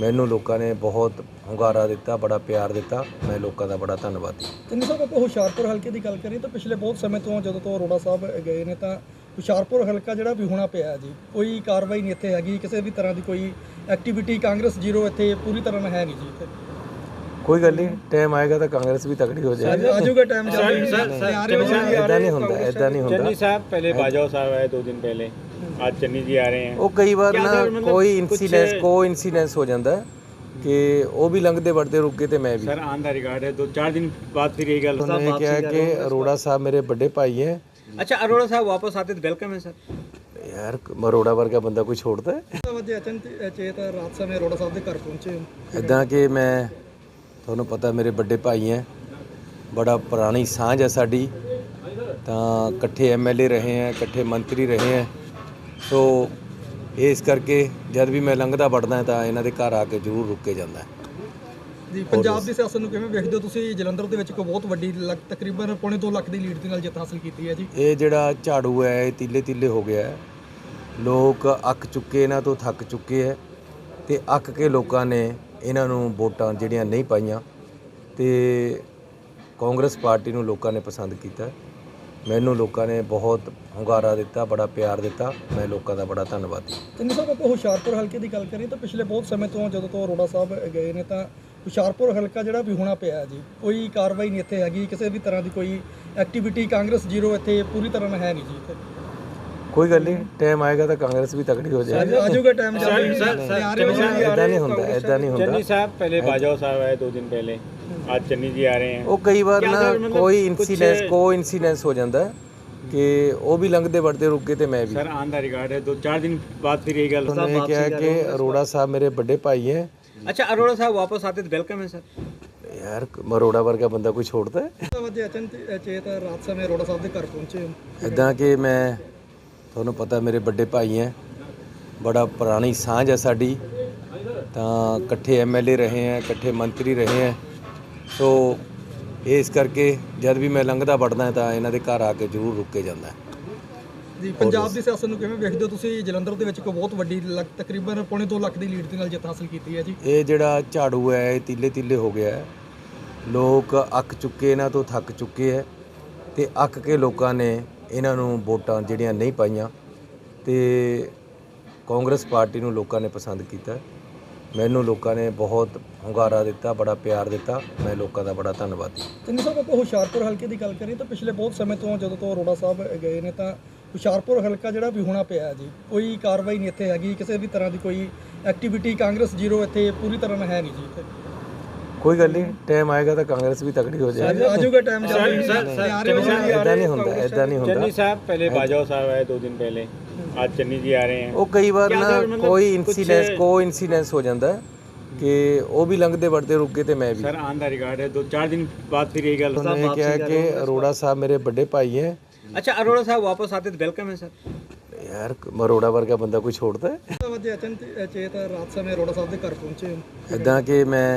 ਮੈਨੂੰ ਲੋਕਾਂ ਨੇ ਬਹੁਤ ਹੁੰਗਾਰਾ ਦਿੱਤਾ, ਬੜਾ ਪਿਆਰ ਦਿੱਤਾ। ਮੈਂ ਲੋਕਾਂ ਦਾ ਬੜਾ ਧੰਨਵਾਦੀ ਤਿੰਨ ਸਾਹਿਬ ਆਪਾਂ ਹੁਸ਼ਿਆਰਪੁਰ ਹਲਕੇ ਦੀ ਗੱਲ ਕਰੀਏ ਤਾਂ ਪਿਛਲੇ ਬਹੁਤ ਸਮੇਂ ਤੋਂ ਜਦੋਂ ਤੋਂ ਅਰੋੜਾ ਸਾਹਿਬ ਗਏ ਨੇ ਤਾਂ ਹੁਸ਼ਿਆਰਪੁਰ ਹਲਕਾ ਜਿਹੜਾ ਵੀ ਹੋਣਾ ਪਿਆ ਜੀ, ਕੋਈ ਕਾਰਵਾਈ ਨਹੀਂ ਇੱਥੇ ਹੈਗੀ, ਕਿਸੇ ਵੀ ਤਰ੍ਹਾਂ ਦੀ ਕੋਈ ਐਕਟੀਵਿਟੀ ਕਾਂਗਰਸ ਜ਼ੀਰੋ ਇੱਥੇ ਪੂਰੀ ਤਰ੍ਹਾਂ ਨਾਲ ਹੈ ਨਹੀਂ ਜੀ ਇੱਥੇ। ਕੋਈ ਗੱਲ ਨਹੀਂ ਟਾਈਮ ਆਏਗਾ ਤਾਂ ਕਾਂਗਰਸ ਵੀ ਤਕੜੀ ਹੋ ਜਾਏਗੀ ਆ ਜਾਊਗਾ ਟਾਈਮ ਜਲਦੀ ਇਦਾਂ ਨਹੀਂ ਹੁੰਦਾ ਇਦਾਂ ਨਹੀਂ ਹੁੰਦਾ चन्नी साहब पहले बाजवा साहब आए दो दिन पहले आज चन्नी जी आ रहे हैं ਉਹ ਕਈ ਵਾਰ ਕਿਆ ਨਾ ਸਰ, ਮਤਲਬ ਕੋਈ ਕੁਛ- ਇਨਸੀਡੈਂਸ ਕੋ ਇਨਸੀਡੈਂਸ ਹੋ ਜਾਂਦਾ ਹੈ ਕਿ ਉਹ ਵੀ ਲੰਘਦੇ ਵੜਦੇ ਰੁਕੇ ਤੇ ਮੈਂ ਵੀ सर ऑन द रिकॉर्ड है दो चार दिन बाद फिर ये गल ਉਹਨਾਂ ਨੇ ਕਿਹਾ ਕਿ ਅਰੋੜਾ ਸਾਹਿਬ ਮੇਰੇ ਵੱਡੇ ਭਾਈ ਹੈ अच्छा अरोड़ा साहब वापस आते तो वेलकम है सर ਯਾਰ ਅਰੋੜਾ ਵਰਗਾ ਬੰਦਾ ਕੋਈ ਛੋੜਦਾ ਹੈ ਵਜੇ ਅਚਨ ਚੇਤ ਰਾਤ ਸਮੇਂ ਅਰੋੜਾ ਸਾਹਿਬ ਦੇ ਘਰ ਪਹੁੰਚੇ ਹੋ। ਇਦਾਂ ਕਿ ਮੈਂ ਤੁਹਾਨੂੰ ਪਤਾ ਮੇਰੇ ਵੱਡੇ ਭਾਈ ਹੈ। ਬੜਾ ਪੁਰਾਣੀ ਸਾਂਝ ਹੈ ਸਾਡੀ। ਤਾਂ ਇਕੱਠੇ ਐਮਐਲਏ ਰਹੇ ਹੈ ਇਕੱਠੇ ਮੰਤਰੀ ਰਹੇ ਹੈ। ਸੋ ਇਸ ਕਰਕੇ ਜਦ ਵੀ ਮੈਂ ਲੰਘਦਾ ਵੜਦਾ ਤਾਂ ਇਹਨਾਂ ਦੇ ਘਰ ਆ ਕੇ ਜ਼ਰੂਰ ਰੁਕ ਕੇ ਜਾਂਦਾ ਜੀ ਪੰਜਾਬ ਦੀ ਸਿਆਸਤ ਨੂੰ ਕਿਵੇਂ ਵੇਖਦੇ ਹੋ ਤੁਸੀਂ? ਜਲੰਧਰ ਦੇ ਵਿੱਚ ਇੱਕ ਬਹੁਤ ਵੱਡੀ ਤਕਰੀਬਨ ਪੌਣੇ 2 ਲੱਖ ਦੀ ਲੀਡ ਦੇ ਨਾਲ ਜਿੱਤ ਹਾਸਲ ਕੀਤੀ ਹੈ ਜੀ। ਇਹ ਜਿਹੜਾ ਝਾੜੂ ਹੈ ਇਹ ਤੀਲੇ ਤੀਲੇ ਹੋ ਗਿਆ ਹੈ। ਲੋਕ ਅੱਕ ਚੁੱਕੇ ਇਹਨਾਂ ਤੋਂ ਥੱਕ ਚੁੱਕੇ ਹੈ ਤੇ ਅੱਕ ਕੇ ਲੋਕਾਂ ਨੇ ਇਹਨਾਂ ਨੂੰ ਵੋਟਾਂ ਜਿਹੜੀਆਂ ਨਹੀਂ ਪਾਈਆਂ ਤੇ ਕਾਂਗਰਸ ਪਾਰਟੀ ਨੂੰ ਲੋਕਾਂ ਨੇ ਪਸੰਦ ਕੀਤਾ। ਮੈਨੂੰ ਲੋਕਾਂ ਨੇ ਬਹੁਤ ਹੁੰਗਾਰਾ ਦਿੱਤਾ, ਬੜਾ ਪਿਆਰ ਦਿੱਤਾ। ਮੈਂ ਲੋਕਾਂ ਦਾ ਬੜਾ ਧੰਨਵਾਦੀ ਤਿੰਨ ਸਾਹਿਬ ਆਪਾਂ ਹੁਸ਼ਿਆਰਪੁਰ ਹਲਕੇ ਦੀ ਗੱਲ ਕਰੀਏ ਤਾਂ ਪਿਛਲੇ ਬਹੁਤ ਸਮੇਂ ਤੋਂ ਜਦੋਂ ਤੋਂ ਅਰੋੜਾ ਸਾਹਿਬ ਗਏ ਨੇ ਤਾਂ ਹੁਸ਼ਿਆਰਪੁਰ ਹਲਕਾ ਜਿਹੜਾ ਵੀ ਹੋਣਾ ਪਿਆ ਜੀ, ਕੋਈ ਕਾਰਵਾਈ ਨਹੀਂ ਇੱਥੇ ਹੈਗੀ, ਕਿਸੇ ਵੀ ਤਰ੍ਹਾਂ ਦੀ ਕੋਈ ਐਕਟੀਵਿਟੀ ਕਾਂਗਰਸ ਜ਼ੀਰੋ ਇੱਥੇ ਪੂਰੀ ਤਰ੍ਹਾਂ ਨਾਲ ਹੈ ਨਹੀਂ ਜੀ ਇੱਥੇ। ਕੋਈ ਗੱਲ ਨਹੀਂ ਟਾਈਮ ਆਏਗਾ ਤਾਂ ਕਾਂਗਰਸ ਵੀ ਤਕੜੀ ਹੋ ਜਾਏਗੀ ਆ ਜਾਊਗਾ ਟਾਈਮ ਜਲਦੀ ਇਦਾਂ ਨਹੀਂ ਹੁੰਦਾ ਇਦਾਂ ਨਹੀਂ ਹੁੰਦਾ चन्नी साहब पहले बाजवा साहब आए दो दिन पहले आज चन्नी जी आ रहे हैं ਉਹ ਕਈ ਵਾਰ ਕਿਆ ਨਾ ਸਰ, ਮਤਲਬ ਕੋਈ ਕੁਛ- ਇਨਸੀਡੈਂਸ ਕੋ ਇਨਸੀਡੈਂਸ ਹੋ ਜਾਂਦਾ ਹੈ ਕਿ ਉਹ ਵੀ ਲੰਘਦੇ ਵੜਦੇ ਰੁਕੇ ਤੇ ਮੈਂ ਵੀ सर ऑन द रिकॉर्ड है दो चार दिन बाद फिर ये गल ਉਹਨਾਂ ਨੇ ਕਿਹਾ ਕਿ ਅਰੋੜਾ ਸਾਹਿਬ ਮੇਰੇ ਵੱਡੇ ਭਾਈ ਹੈ अच्छा अरोड़ा साहब वापस आते तो वेलकम है सर ਯਾਰ ਅਰੋੜਾ ਵਰਗਾ ਬੰਦਾ ਕੋਈ ਛੋੜਦਾ ਹੈ ਵਜੇ ਅਚਨ ਚੇਤ ਰਾਤ ਸਮੇਂ ਅਰੋੜਾ ਸਾਹਿਬ ਦੇ ਘਰ ਪਹੁੰਚੇ ਹੋ। ਇਦਾਂ ਕਿ ਮੈਂ ਤੁਹਾਨੂੰ ਪਤਾ ਮੇਰੇ ਵੱਡੇ ਭਾਈ ਹੈ। ਬੜਾ ਪੁਰਾਣੀ ਸਾਂਝ ਹੈ ਸਾਡੀ। ਤਾਂ ਇਕੱਠੇ ਐਮਐਲਏ ਰਹੇ ਹੈ ਇਕੱਠੇ ਮੰਤਰੀ ਰਹੇ ਹੈ। ਸੋ ਇਸ ਕਰਕੇ ਜਦ ਵੀ ਮੈਂ ਲੰਘਦਾ ਵੜਦਾ ਤਾਂ ਇਹਨਾਂ ਦੇ ਘਰ ਆ ਕੇ ਜ਼ਰੂਰ ਰੁਕ ਕੇ ਜਾਂਦਾ ਜੀ ਪੰਜਾਬ ਦੀ ਸਿਆਸਤ ਨੂੰ ਕਿਵੇਂ ਵੇਖਦੇ ਹੋ ਤੁਸੀਂ? ਜਲੰਧਰ ਦੇ ਵਿੱਚ ਇੱਕ ਬਹੁਤ ਵੱਡੀ ਤਕਰੀਬਨ ਪੌਣੇ 2 ਲੱਖ ਦੀ ਲੀਡ ਦੇ ਨਾਲ ਜਿੱਤ ਹਾਸਲ ਕੀਤੀ ਹੈ ਜੀ। ਇਹ ਜਿਹੜਾ ਝਾੜੂ ਹੈ ਇਹ ਤੀਲੇ ਤੀਲੇ ਹੋ ਗਿਆ ਹੈ। ਲੋਕ ਅੱਕ ਚੁੱਕੇ ਇਹਨਾਂ ਤੋਂ ਥੱਕ ਚੁੱਕੇ ਹੈ ਤੇ ਅੱਕ ਕੇ ਲੋਕਾਂ ਨੇ ਇਹਨਾਂ ਨੂੰ ਵੋਟਾਂ ਜਿਹੜੀਆਂ ਨਹੀਂ ਪਾਈਆਂ ਤੇ ਕਾਂਗਰਸ ਪਾਰਟੀ ਨੂੰ ਲੋਕਾਂ ਨੇ ਪਸੰਦ ਕੀਤਾ। ਮੈਨੂੰ ਲੋਕਾਂ ਨੇ ਬਹੁਤ ਹੁੰਗਾਰਾ ਦਿੱਤਾ, ਬੜਾ ਪਿਆਰ ਦਿੱਤਾ। ਮੈਂ ਲੋਕਾਂ ਦਾ ਬੜਾ ਧੰਨਵਾਦੀ ਤਿੰਨ ਸਾਹਿਬ ਆਪਾਂ ਹੁਸ਼ਿਆਰਪੁਰ ਹਲਕੇ ਦੀ ਗੱਲ ਕਰੀਏ ਤਾਂ ਪਿਛਲੇ ਬਹੁਤ ਸਮੇਂ ਤੋਂ ਜਦੋਂ ਤੋਂ ਅਰੋੜਾ ਸਾਹਿਬ ਗਏ ਨੇ ਤਾਂ ਹੁਸ਼ਿਆਰਪੁਰ ਹਲਕਾ ਜਿਹੜਾ ਵੀ ਹੋਣਾ ਪਿਆ ਜੀ, ਕੋਈ ਕਾਰਵਾਈ ਨਹੀਂ ਇੱਥੇ ਹੈਗੀ, ਕਿਸੇ ਵੀ ਤਰ੍ਹਾਂ ਦੀ ਕੋਈ ਐਕਟੀਵਿਟੀ ਕਾਂਗਰਸ ਜ਼ੀਰੋ ਇੱਥੇ ਪੂਰੀ ਤਰ੍ਹਾਂ ਨਾਲ ਹੈ ਨਹੀਂ ਜੀ ਕੋਈ ਗੱਲ ਨਹੀਂ ਟਾਈਮ ਆਏਗਾ ਤਾਂ ਕਾਂਗਰਸ ਵੀ ਤਕੜੀ ਹੋ ਜਾਏਗੀ ਆ ਜਾਊਗਾ ਟਾਈਮ ਜਲਦੀ ਇਦਾਂ ਨਹੀਂ ਹੁੰਦਾ ਇਦਾਂ ਨਹੀਂ ਹੁੰਦਾ चन्नी साहब पहले बाजवा साहब आए दो दिन पहले आज चन्नी जी आ रहे हैं ਉਹ ਕਈ ਵਾਰ ਕਿਆ ਨਾ ਸਰ, ਮਤਲਬ ਕੋਈ ਕੁਛ- ਇਨਸੀਡੈਂਸ ਕੋ ਇਨਸੀਡੈਂਸ ਹੋ ਜਾਂਦਾ ਹੈ ਕਿ ਉਹ ਵੀ ਲੰਘਦੇ ਵੜਦੇ ਰੁਕੇ ਤੇ ਮੈਂ ਵੀ सर ऑन द रिकॉर्ड है दो चार दिन बाद फिर ये गल ਉਹਨਾਂ ਨੇ ਕਿਹਾ ਕਿ ਅਰੋੜਾ ਸਾਹਿਬ ਮੇਰੇ ਵੱਡੇ ਭਾਈ ਹੈ अच्छा अरोड़ा साहब वापस आते तो वेलकम है सर ਯਾਰ ਅਰੋੜਾ ਵਰਗਾ ਬੰਦਾ ਕੋਈ ਛੋੜਦਾ ਹੈ ਵਜੇ ਅਚਨ ਚੇਤ ਰਾਤ ਸਮੇਂ ਅਰੋੜਾ ਸਾਹਿਬ ਦੇ ਘਰ ਪਹੁੰਚੇ ਹੋ। ਇਦਾਂ ਕਿ ਮੈਂ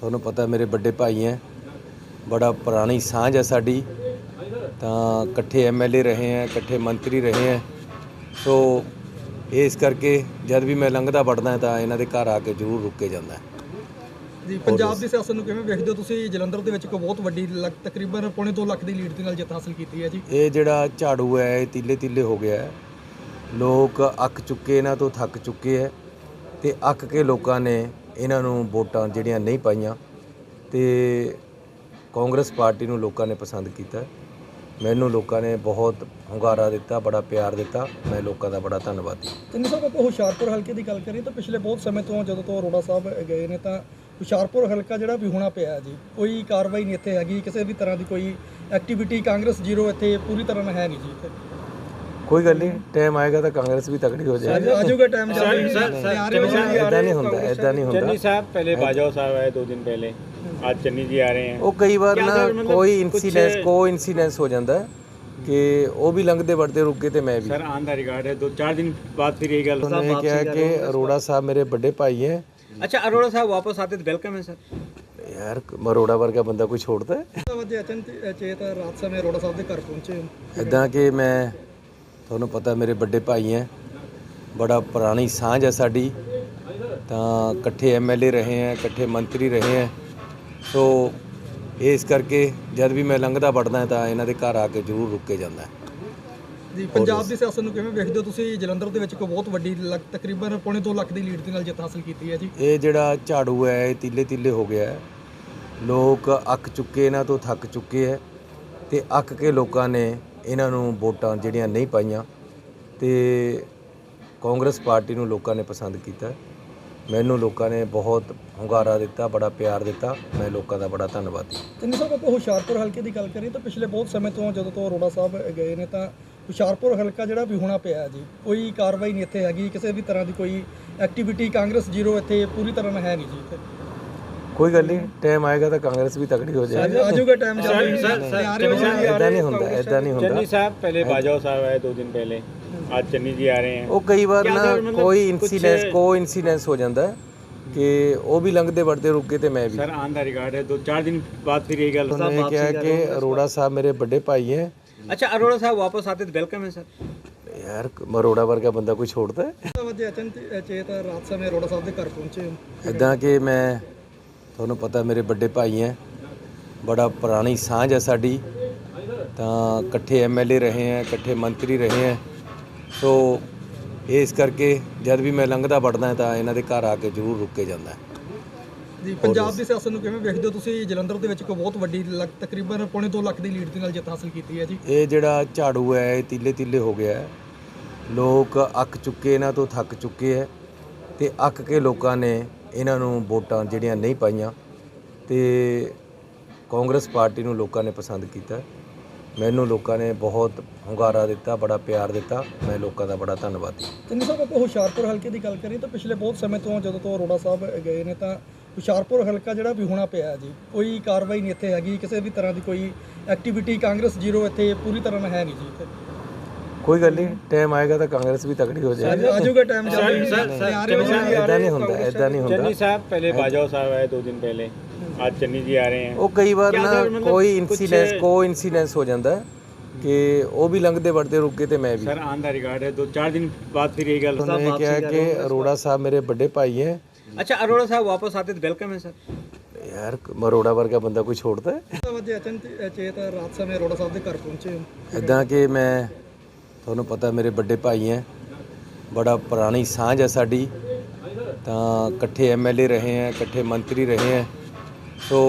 ਤੁਹਾਨੂੰ ਪਤਾ ਮੇਰੇ ਵੱਡੇ ਭਾਈ ਹੈ। ਬੜਾ ਪੁਰਾਣੀ ਸਾਂਝ ਹੈ ਸਾਡੀ। ਤਾਂ ਇਕੱਠੇ ਐਮਐਲਏ ਰਹੇ ਹੈ ਇਕੱਠੇ ਮੰਤਰੀ ਰਹੇ ਹੈ। ਸੋ ਇਸ ਕਰਕੇ ਜਦ ਵੀ ਮੈਂ ਲੰਘਦਾ ਵੜਦਾ ਤਾਂ ਇਹਨਾਂ ਦੇ ਘਰ ਆ ਕੇ ਜ਼ਰੂਰ ਰੁਕ ਕੇ ਜਾਂਦਾ ਜੀ ਪੰਜਾਬ ਦੀ ਸਿਆਸਤ ਨੂੰ ਕਿਵੇਂ ਵੇਖਦੇ ਹੋ ਤੁਸੀਂ? ਜਲੰਧਰ ਦੇ ਵਿੱਚ ਇੱਕ ਬਹੁਤ ਵੱਡੀ ਤਕਰੀਬਨ ਪੌਣੇ 2 ਲੱਖ ਦੀ ਲੀਡ ਦੇ ਨਾਲ ਜਿੱਤ ਹਾਸਲ ਕੀਤੀ ਹੈ ਜੀ। ਇਹ ਜਿਹੜਾ ਝਾੜੂ ਹੈ ਇਹ ਤੀਲੇ ਤੀਲੇ ਹੋ ਗਿਆ ਹੈ। ਲੋਕ ਅੱਕ ਚੁੱਕੇ ਇਹਨਾਂ ਤੋਂ ਥੱਕ ਚੁੱਕੇ ਹੈ ਤੇ ਅੱਕ ਕੇ ਲੋਕਾਂ ਨੇ ਇਹਨਾਂ ਨੂੰ ਵੋਟਾਂ ਜਿਹੜੀਆਂ ਨਹੀਂ ਪਾਈਆਂ ਤੇ ਕਾਂਗਰਸ ਪਾਰਟੀ ਨੂੰ ਲੋਕਾਂ ਨੇ ਪਸੰਦ ਕੀਤਾ। ਮੈਨੂੰ ਲੋਕਾਂ ਨੇ ਬਹੁਤ ਹੁੰਗਾਰਾ ਦਿੱਤਾ, ਬੜਾ ਪਿਆਰ ਦਿੱਤਾ। ਮੈਂ ਲੋਕਾਂ ਦਾ ਬੜਾ ਧੰਨਵਾਦੀ ਤਿੰਨ ਸਾਹਿਬ ਆਪਾਂ ਹੁਸ਼ਿਆਰਪੁਰ ਹਲਕੇ ਦੀ ਗੱਲ ਕਰੀਏ ਤਾਂ ਪਿਛਲੇ ਬਹੁਤ ਸਮੇਂ ਤੋਂ ਜਦੋਂ ਤੋਂ ਅਰੋੜਾ ਸਾਹਿਬ ਗਏ ਨੇ ਤਾਂ ਹੁਸ਼ਿਆਰਪੁਰ ਹਲਕਾ ਜਿਹੜਾ ਵੀ ਹੋਣਾ ਪਿਆ ਜੀ, ਕੋਈ ਕਾਰਵਾਈ ਨਹੀਂ ਇੱਥੇ ਹੈਗੀ, ਕਿਸੇ ਵੀ ਤਰ੍ਹਾਂ ਦੀ ਕੋਈ ਐਕਟੀਵਿਟੀ ਕਾਂਗਰਸ ਜ਼ੀਰੋ ਇੱਥੇ ਪੂਰੀ ਤਰ੍ਹਾਂ ਨਾਲ ਹੈ ਨਹੀਂ ਜੀ ਕੋਈ ਗੱਲ ਨਹੀਂ ਟਾਈਮ ਆਏਗਾ ਤਾਂ ਕਾਂਗਰਸ ਵੀ ਤਕੜੀ ਹੋ ਜਾਏਗੀ ਆ ਜਾਊਗਾ ਟਾਈਮ ਜਲਦੀ ਇਦਾਂ ਨਹੀਂ ਹੁੰਦਾ ਇਦਾਂ ਨਹੀਂ ਹੁੰਦਾ चन्नी साहब पहले बाजवा साहब आए दो दिन पहले आज चन्नी जी आ रहे हैं ਉਹ ਕਈ ਵਾਰ ਕਿਆ ਨਾ ਸਰ, ਮਤਲਬ ਕੋਈ ਕੁਛ- ਇਨਸੀਡੈਂਸ ਕੋ ਇਨਸੀਡੈਂਸ ਹੋ ਜਾਂਦਾ ਹੈ ਕਿ ਉਹ ਵੀ ਲੰਘਦੇ ਵੜਦੇ ਰੁਕੇ ਤੇ ਮੈਂ ਵੀ सर ऑन द रिकॉर्ड है दो चार दिन बाद फिर ये गल ਉਹਨਾਂ ਨੇ ਕਿਹਾ ਕਿ ਅਰੋੜਾ ਸਾਹਿਬ ਮੇਰੇ ਵੱਡੇ ਭਾਈ ਹੈ अच्छा अरोड़ा साहब वापस आते तो वेलकम है सर ਯਾਰ ਅਰੋੜਾ ਵਰਗਾ ਬੰਦਾ ਕੋਈ ਛੋੜਦਾ ਹੈ ਵਜੇ ਅਚਨ ਚੇਤ ਰਾਤ ਸਮੇਂ ਅਰੋੜਾ ਸਾਹਿਬ ਦੇ ਘਰ ਪਹੁੰਚੇ ਹੋ। ਇਦਾਂ ਕਿ ਮੈਂ ਤੁਹਾਨੂੰ ਪਤਾ ਮੇਰੇ ਵੱਡੇ ਭਾਈ ਹੈ। ਬੜਾ ਪੁਰਾਣੀ ਸਾਂਝ ਹੈ ਸਾਡੀ। ਤਾਂ ਇਕੱਠੇ ਐਮਐਲਏ ਰਹੇ ਹੈ ਇਕੱਠੇ ਮੰਤਰੀ ਰਹੇ ਹੈ। ਸੋ ਇਸ ਕਰਕੇ ਜਦ ਵੀ ਮੈਂ ਲੰਘਦਾ ਵੜਦਾ ਤਾਂ ਇਹਨਾਂ ਦੇ ਘਰ ਆ ਕੇ ਜ਼ਰੂਰ ਰੁਕ ਕੇ ਜਾਂਦਾ। ਜੀ ਪੰਜਾਬ ਦੀ ਸਿਆਸਤ ਨੂੰ ਕਿਵੇਂ ਵੇਖਦੇ ਹੋ ਤੁਸੀਂ? ਜਲੰਧਰ ਦੇ ਵਿੱਚ ਇੱਕ ਬਹੁਤ ਵੱਡੀ ਤਕਰੀਬਨ ਪੌਣੇ 2 ਲੱਖ ਦੀ ਲੀਡ ਦੇ ਨਾਲ ਜਿੱਤ ਹਾਸਲ ਕੀਤੀ ਹੈ ਜੀ। ਇਹ ਜਿਹੜਾ ਝਾੜੂ ਹੈ ਇਹ ਤੀਲੇ ਤੀਲੇ ਹੋ ਗਿਆ ਹੈ। ਲੋਕ ਅੱਕ ਚੁੱਕੇ ਇਹਨਾਂ ਤੋਂ ਥੱਕ ਚੁੱਕੇ ਹੈ ਤੇ ਅੱਕ ਕੇ ਲੋਕਾਂ ਨੇ ਇਹਨਾਂ ਨੂੰ ਵੋਟਾਂ ਜਿਹੜੀਆਂ ਨਹੀਂ ਪਾਈਆਂ ਤੇ ਕਾਂਗਰਸ ਪਾਰਟੀ ਨੂੰ ਲੋਕਾਂ ਨੇ ਪਸੰਦ ਕੀਤਾ। ਮੈਨੂੰ ਲੋਕਾਂ ਨੇ ਬਹੁਤ ਹੁੰਗਾਰਾ ਦਿੱਤਾ, ਬੜਾ ਪਿਆਰ ਦਿੱਤਾ। ਮੈਂ ਲੋਕਾਂ ਦਾ ਬੜਾ ਧੰਨਵਾਦੀ ਤਿੰਨ ਸਾਹਿਬ ਆਪਾਂ ਹੁਸ਼ਿਆਰਪੁਰ ਹਲਕੇ ਦੀ ਗੱਲ ਕਰੀਏ ਤਾਂ ਪਿਛਲੇ ਬਹੁਤ ਸਮੇਂ ਤੋਂ ਜਦੋਂ ਤੋਂ ਅਰੋੜਾ ਸਾਹਿਬ ਗਏ ਨੇ ਤਾਂ ਹੁਸ਼ਿਆਰਪੁਰ ਹਲਕਾ ਜਿਹੜਾ ਵੀ ਹੋਣਾ ਪਿਆ ਜੀ, ਕੋਈ ਕਾਰਵਾਈ ਨਹੀਂ ਇੱਥੇ ਹੈਗੀ, ਕਿਸੇ ਵੀ ਤਰ੍ਹਾਂ ਦੀ ਕੋਈ ਐਕਟੀਵਿਟੀ ਕਾਂਗਰਸ ਜ਼ੀਰੋ ਇੱਥੇ ਪੂਰੀ ਤਰ੍ਹਾਂ ਨਾਲ ਹੈ ਨਹੀਂ ਜੀ ਕੋਈ ਗੱਲ ਨਹੀਂ ਟਾਈਮ ਆਏਗਾ ਤਾਂ ਕਾਂਗਰਸ ਵੀ ਤਕੜੀ ਹੋ ਜਾਏਗੀ ਆਜੂਗਾ ਟਾਈਮ ਜਲਦੀ ਇਦਾਂ ਨਹੀਂ ਹੁੰਦਾ ਇਦਾਂ ਨਹੀਂ ਹੁੰਦਾ चन्नी साहब पहले बाजवा साहब आए दो दिन पहले आज चन्नी जी आ रहे हैं ਉਹ ਕਈ ਵਾਰ ਨਾ ਕੋਈ ਇਨਸੀਡੈਂਸ ਕੋ ਇਨਸੀਡੈਂਸ ਹੋ ਜਾਂਦਾ ਹੈ ਕਿ ਉਹ ਵੀ ਲੰਘਦੇ ਵੜਦੇ ਰੁਕੇ ਤੇ ਮੈਂ ਵੀ सर ऑन द रिकॉर्ड है दो चार दिन बाद फिर ये गल ਉਹਨਾਂ ਨੇ ਕਿਹਾ ਕਿ ਅਰੋੜਾ ਸਾਹਿਬ ਮੇਰੇ ਵੱਡੇ ਭਾਈ ਹੈ अच्छा अरोड़ा साहब वापस आते तो वेलकम है सर ਯਾਰ ਮਰੋੜਾ ਵਰਗਾ ਬੰਦਾ ਕੋਈ ਛੋੜਦਾ ਹੈ ਵਜੇ ਅਚਨ ਚੇਤ ਰਾਤ ਸਮੇਂ ਅਰੋੜਾ ਸਾਹਿਬ ਦੇ ਘਰ ਪਹੁੰਚੇ ਹੋ ਇਦਾਂ ਕਿ ਮੈਂ ਤੁਹਾਨੂੰ ਪਤਾ ਮੇਰੇ ਵੱਡੇ ਭਾਈ ਹੈ। ਬੜਾ ਪੁਰਾਣੀ ਸਾਂਝ ਹੈ ਸਾਡੀ। ਤਾਂ ਇਕੱਠੇ ਐਮਐਲਏ ਰਹੇ ਹੈ ਇਕੱਠੇ ਮੰਤਰੀ ਰਹੇ ਹੈ। ਸੋ ਇਸ ਕਰਕੇ ਜਦ ਵੀ ਮੈਂ ਲੰਘਦਾ ਵੜਦਾ ਤਾਂ ਇਹਨਾਂ ਦੇ ਘਰ ਆ ਕੇ ਜ਼ਰੂਰ ਰੁਕ ਕੇ ਜਾਂਦਾ ਜੀ ਪੰਜਾਬ ਦੀ ਸਿਆਸਤ ਨੂੰ ਕਿਵੇਂ ਵੇਖਦੇ ਹੋ ਤੁਸੀਂ? ਜਲੰਧਰ ਦੇ ਵਿੱਚ ਇੱਕ ਬਹੁਤ ਵੱਡੀ ਲੱਖ ਤਕਰੀਬਨ ਪੌਣੇ 2 ਲੱਖ ਦੀ ਲੀਡ ਦੇ ਨਾਲ ਜਿੱਤ ਹਾਸਲ ਕੀਤੀ ਹੈ ਜੀ। ਇਹ ਜਿਹੜਾ ਝਾੜੂ ਹੈ ਇਹ ਤੀਲੇ ਤੀਲੇ ਹੋ ਗਿਆ ਹੈ। ਲੋਕ ਅੱਕ ਚੁੱਕੇ ਇਹਨਾਂ ਤੋਂ ਥੱਕ ਚੁੱਕੇ ਹੈ। ਤੇ ਅੱਕ ਕੇ ਲੋਕਾਂ ਨੇ ਇਹਨਾਂ ਨੂੰ ਵੋਟਾਂ ਜਿਹੜੀਆਂ ਨਹੀਂ ਪਾਈਆਂ ਤੇ ਕਾਂਗਰਸ ਪਾਰਟੀ ਨੂੰ ਲੋਕਾਂ ਨੇ ਪਸੰਦ ਕੀਤਾ। ਮੈਨੂੰ ਲੋਕਾਂ ਨੇ ਬਹੁਤ ਹੁੰਗਾਰਾ ਦਿੱਤਾ, ਬੜਾ ਪਿਆਰ ਦਿੱਤਾ। ਮੈਂ ਲੋਕਾਂ ਦਾ ਬੜਾ ਧੰਨਵਾਦੀ ਤਿੰਨ ਸਾਹਿਬ, ਆਪਾਂ ਹੁਸ਼ਿਆਰਪੁਰ ਹਲਕੇ ਦੀ ਗੱਲ ਕਰੀਏ ਤਾਂ ਪਿਛਲੇ ਬਹੁਤ ਸਮੇਂ ਤੋਂ ਜਦੋਂ ਤੋਂ ਅਰੋੜਾ ਸਾਹਿਬ ਗਏ ਨੇ ਤਾਂ ਹੁਸ਼ਿਆਰਪੁਰ ਹਲਕਾ ਜਿਹੜਾ ਵੀ ਹੋਣਾ ਪਿਆ ਜੀ, ਕੋਈ ਕਾਰਵਾਈ ਨਹੀਂ ਇੱਥੇ ਹੈਗੀ, ਕਿਸੇ ਵੀ ਤਰ੍ਹਾਂ ਦੀ ਕੋਈ ਐਕਟੀਵਿਟੀ ਕਾਂਗਰਸ ਜ਼ੀਰੋ ਇੱਥੇ ਪੂਰੀ ਤਰ੍ਹਾਂ ਨਾਲ ਹੈ ਨਹੀਂ ਜੀ ਕੋਈ ਗੱਲ ਨਹੀਂ ਟਾਈਮ ਆਏਗਾ ਤਾਂ ਕਾਂਗਰਸ ਵੀ ਤਕੜੀ ਹੋ ਜਾਏਗੀ ਆਜੂਗਾ ਟਾਈਮ ਜਲਦੀ ਇਦਾਂ ਨਹੀਂ ਹੁੰਦਾ ਇਦਾਂ ਨਹੀਂ ਹੁੰਦਾ चन्नी साहब पहले बाजवा साहब आए दो दिन पहले आज चन्नी जी आ रहे हैं ਉਹ ਕਈ ਵਾਰ ਨਾ ਕੋਈ ਇਨਸੀਡੈਂਸ ਕੋ ਇਨਸੀਡੈਂਸ ਹੋ ਜਾਂਦਾ ਹੈ ਕਿ ਉਹ ਵੀ ਲੰਘਦੇ ਵੜਦੇ ਰੁਕੇ ਤੇ ਮੈਂ ਵੀ सर ऑन द रिकॉर्ड है दो चार दिन बाद फिर ये गल ਉਹਨਾਂ ਨੇ ਕਿਹਾ ਕਿ ਅਰੋੜਾ ਸਾਹਿਬ ਮੇਰੇ ਵੱਡੇ ਭਾਈ ਹੈ अच्छा अरोड़ा साहब वापस आते तो वेलकम है सर ਯਾਰ ਮਰੋੜਾ ਵਰਗਾ ਬੰਦਾ ਕੋਈ ਛੋੜਦਾ ਹੈ ਵਜੇ ਅਚਨ ਚੇਤ ਰਾਤ ਸਮੇਂ ਅਰੋੜਾ ਸਾਹਿਬ ਦੇ ਘਰ ਪਹੁੰਚੇ ਹੋ ਇਦਾਂ ਕਿ ਮੈਂ ਤੁਹਾਨੂੰ ਪਤਾ ਮੇਰੇ ਵੱਡੇ ਭਾਈ ਹੈ। ਬੜਾ ਪੁਰਾਣੀ ਸਾਂਝ ਹੈ ਸਾਡੀ। ਤਾਂ ਇਕੱਠੇ ਐਮਐਲਏ ਰਹੇ ਹੈ ਇਕੱਠੇ ਮੰਤਰੀ ਰਹੇ ਹੈ। ਸੋ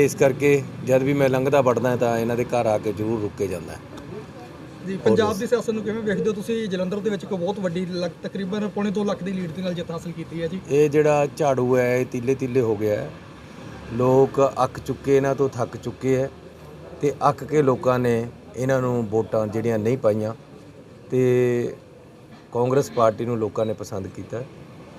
ਇਸ ਕਰਕੇ ਜਦ ਵੀ ਮੈਂ ਲੰਘਦਾ ਵੜਦਾ ਤਾਂ ਇਹਨਾਂ ਦੇ ਘਰ ਆ ਕੇ ਜ਼ਰੂਰ ਰੁਕ ਕੇ ਜਾਂਦਾ ਜੀ ਪੰਜਾਬ ਦੀ ਸਿਆਸਤ ਨੂੰ ਕਿਵੇਂ ਵੇਖਦੇ ਹੋ ਤੁਸੀਂ? ਜਲੰਧਰ ਦੇ ਵਿੱਚ ਇੱਕ ਬਹੁਤ ਵੱਡੀ ਤਕਰੀਬਨ ਪੌਣੇ 2 ਲੱਖ ਦੀ ਲੀਡ ਦੇ ਨਾਲ ਜਿੱਤ ਹਾਸਲ ਕੀਤੀ ਹੈ ਜੀ। ਇਹ ਜਿਹੜਾ ਝਾੜੂ ਹੈ ਇਹ ਤੀਲੇ ਤੀਲੇ ਹੋ ਗਿਆ ਹੈ। ਲੋਕ ਅੱਕ ਚੁੱਕੇ ਇਹਨਾਂ ਤੋਂ ਥੱਕ ਚੁੱਕੇ ਹੈ ਤੇ ਅੱਕ ਕੇ ਲੋਕਾਂ ਨੇ ਇਹਨਾਂ ਨੂੰ ਵੋਟਾਂ ਜਿਹੜੀਆਂ ਨਹੀਂ ਪਾਈਆਂ ਤੇ ਕਾਂਗਰਸ ਪਾਰਟੀ ਨੂੰ ਲੋਕਾਂ ਨੇ ਪਸੰਦ ਕੀਤਾ।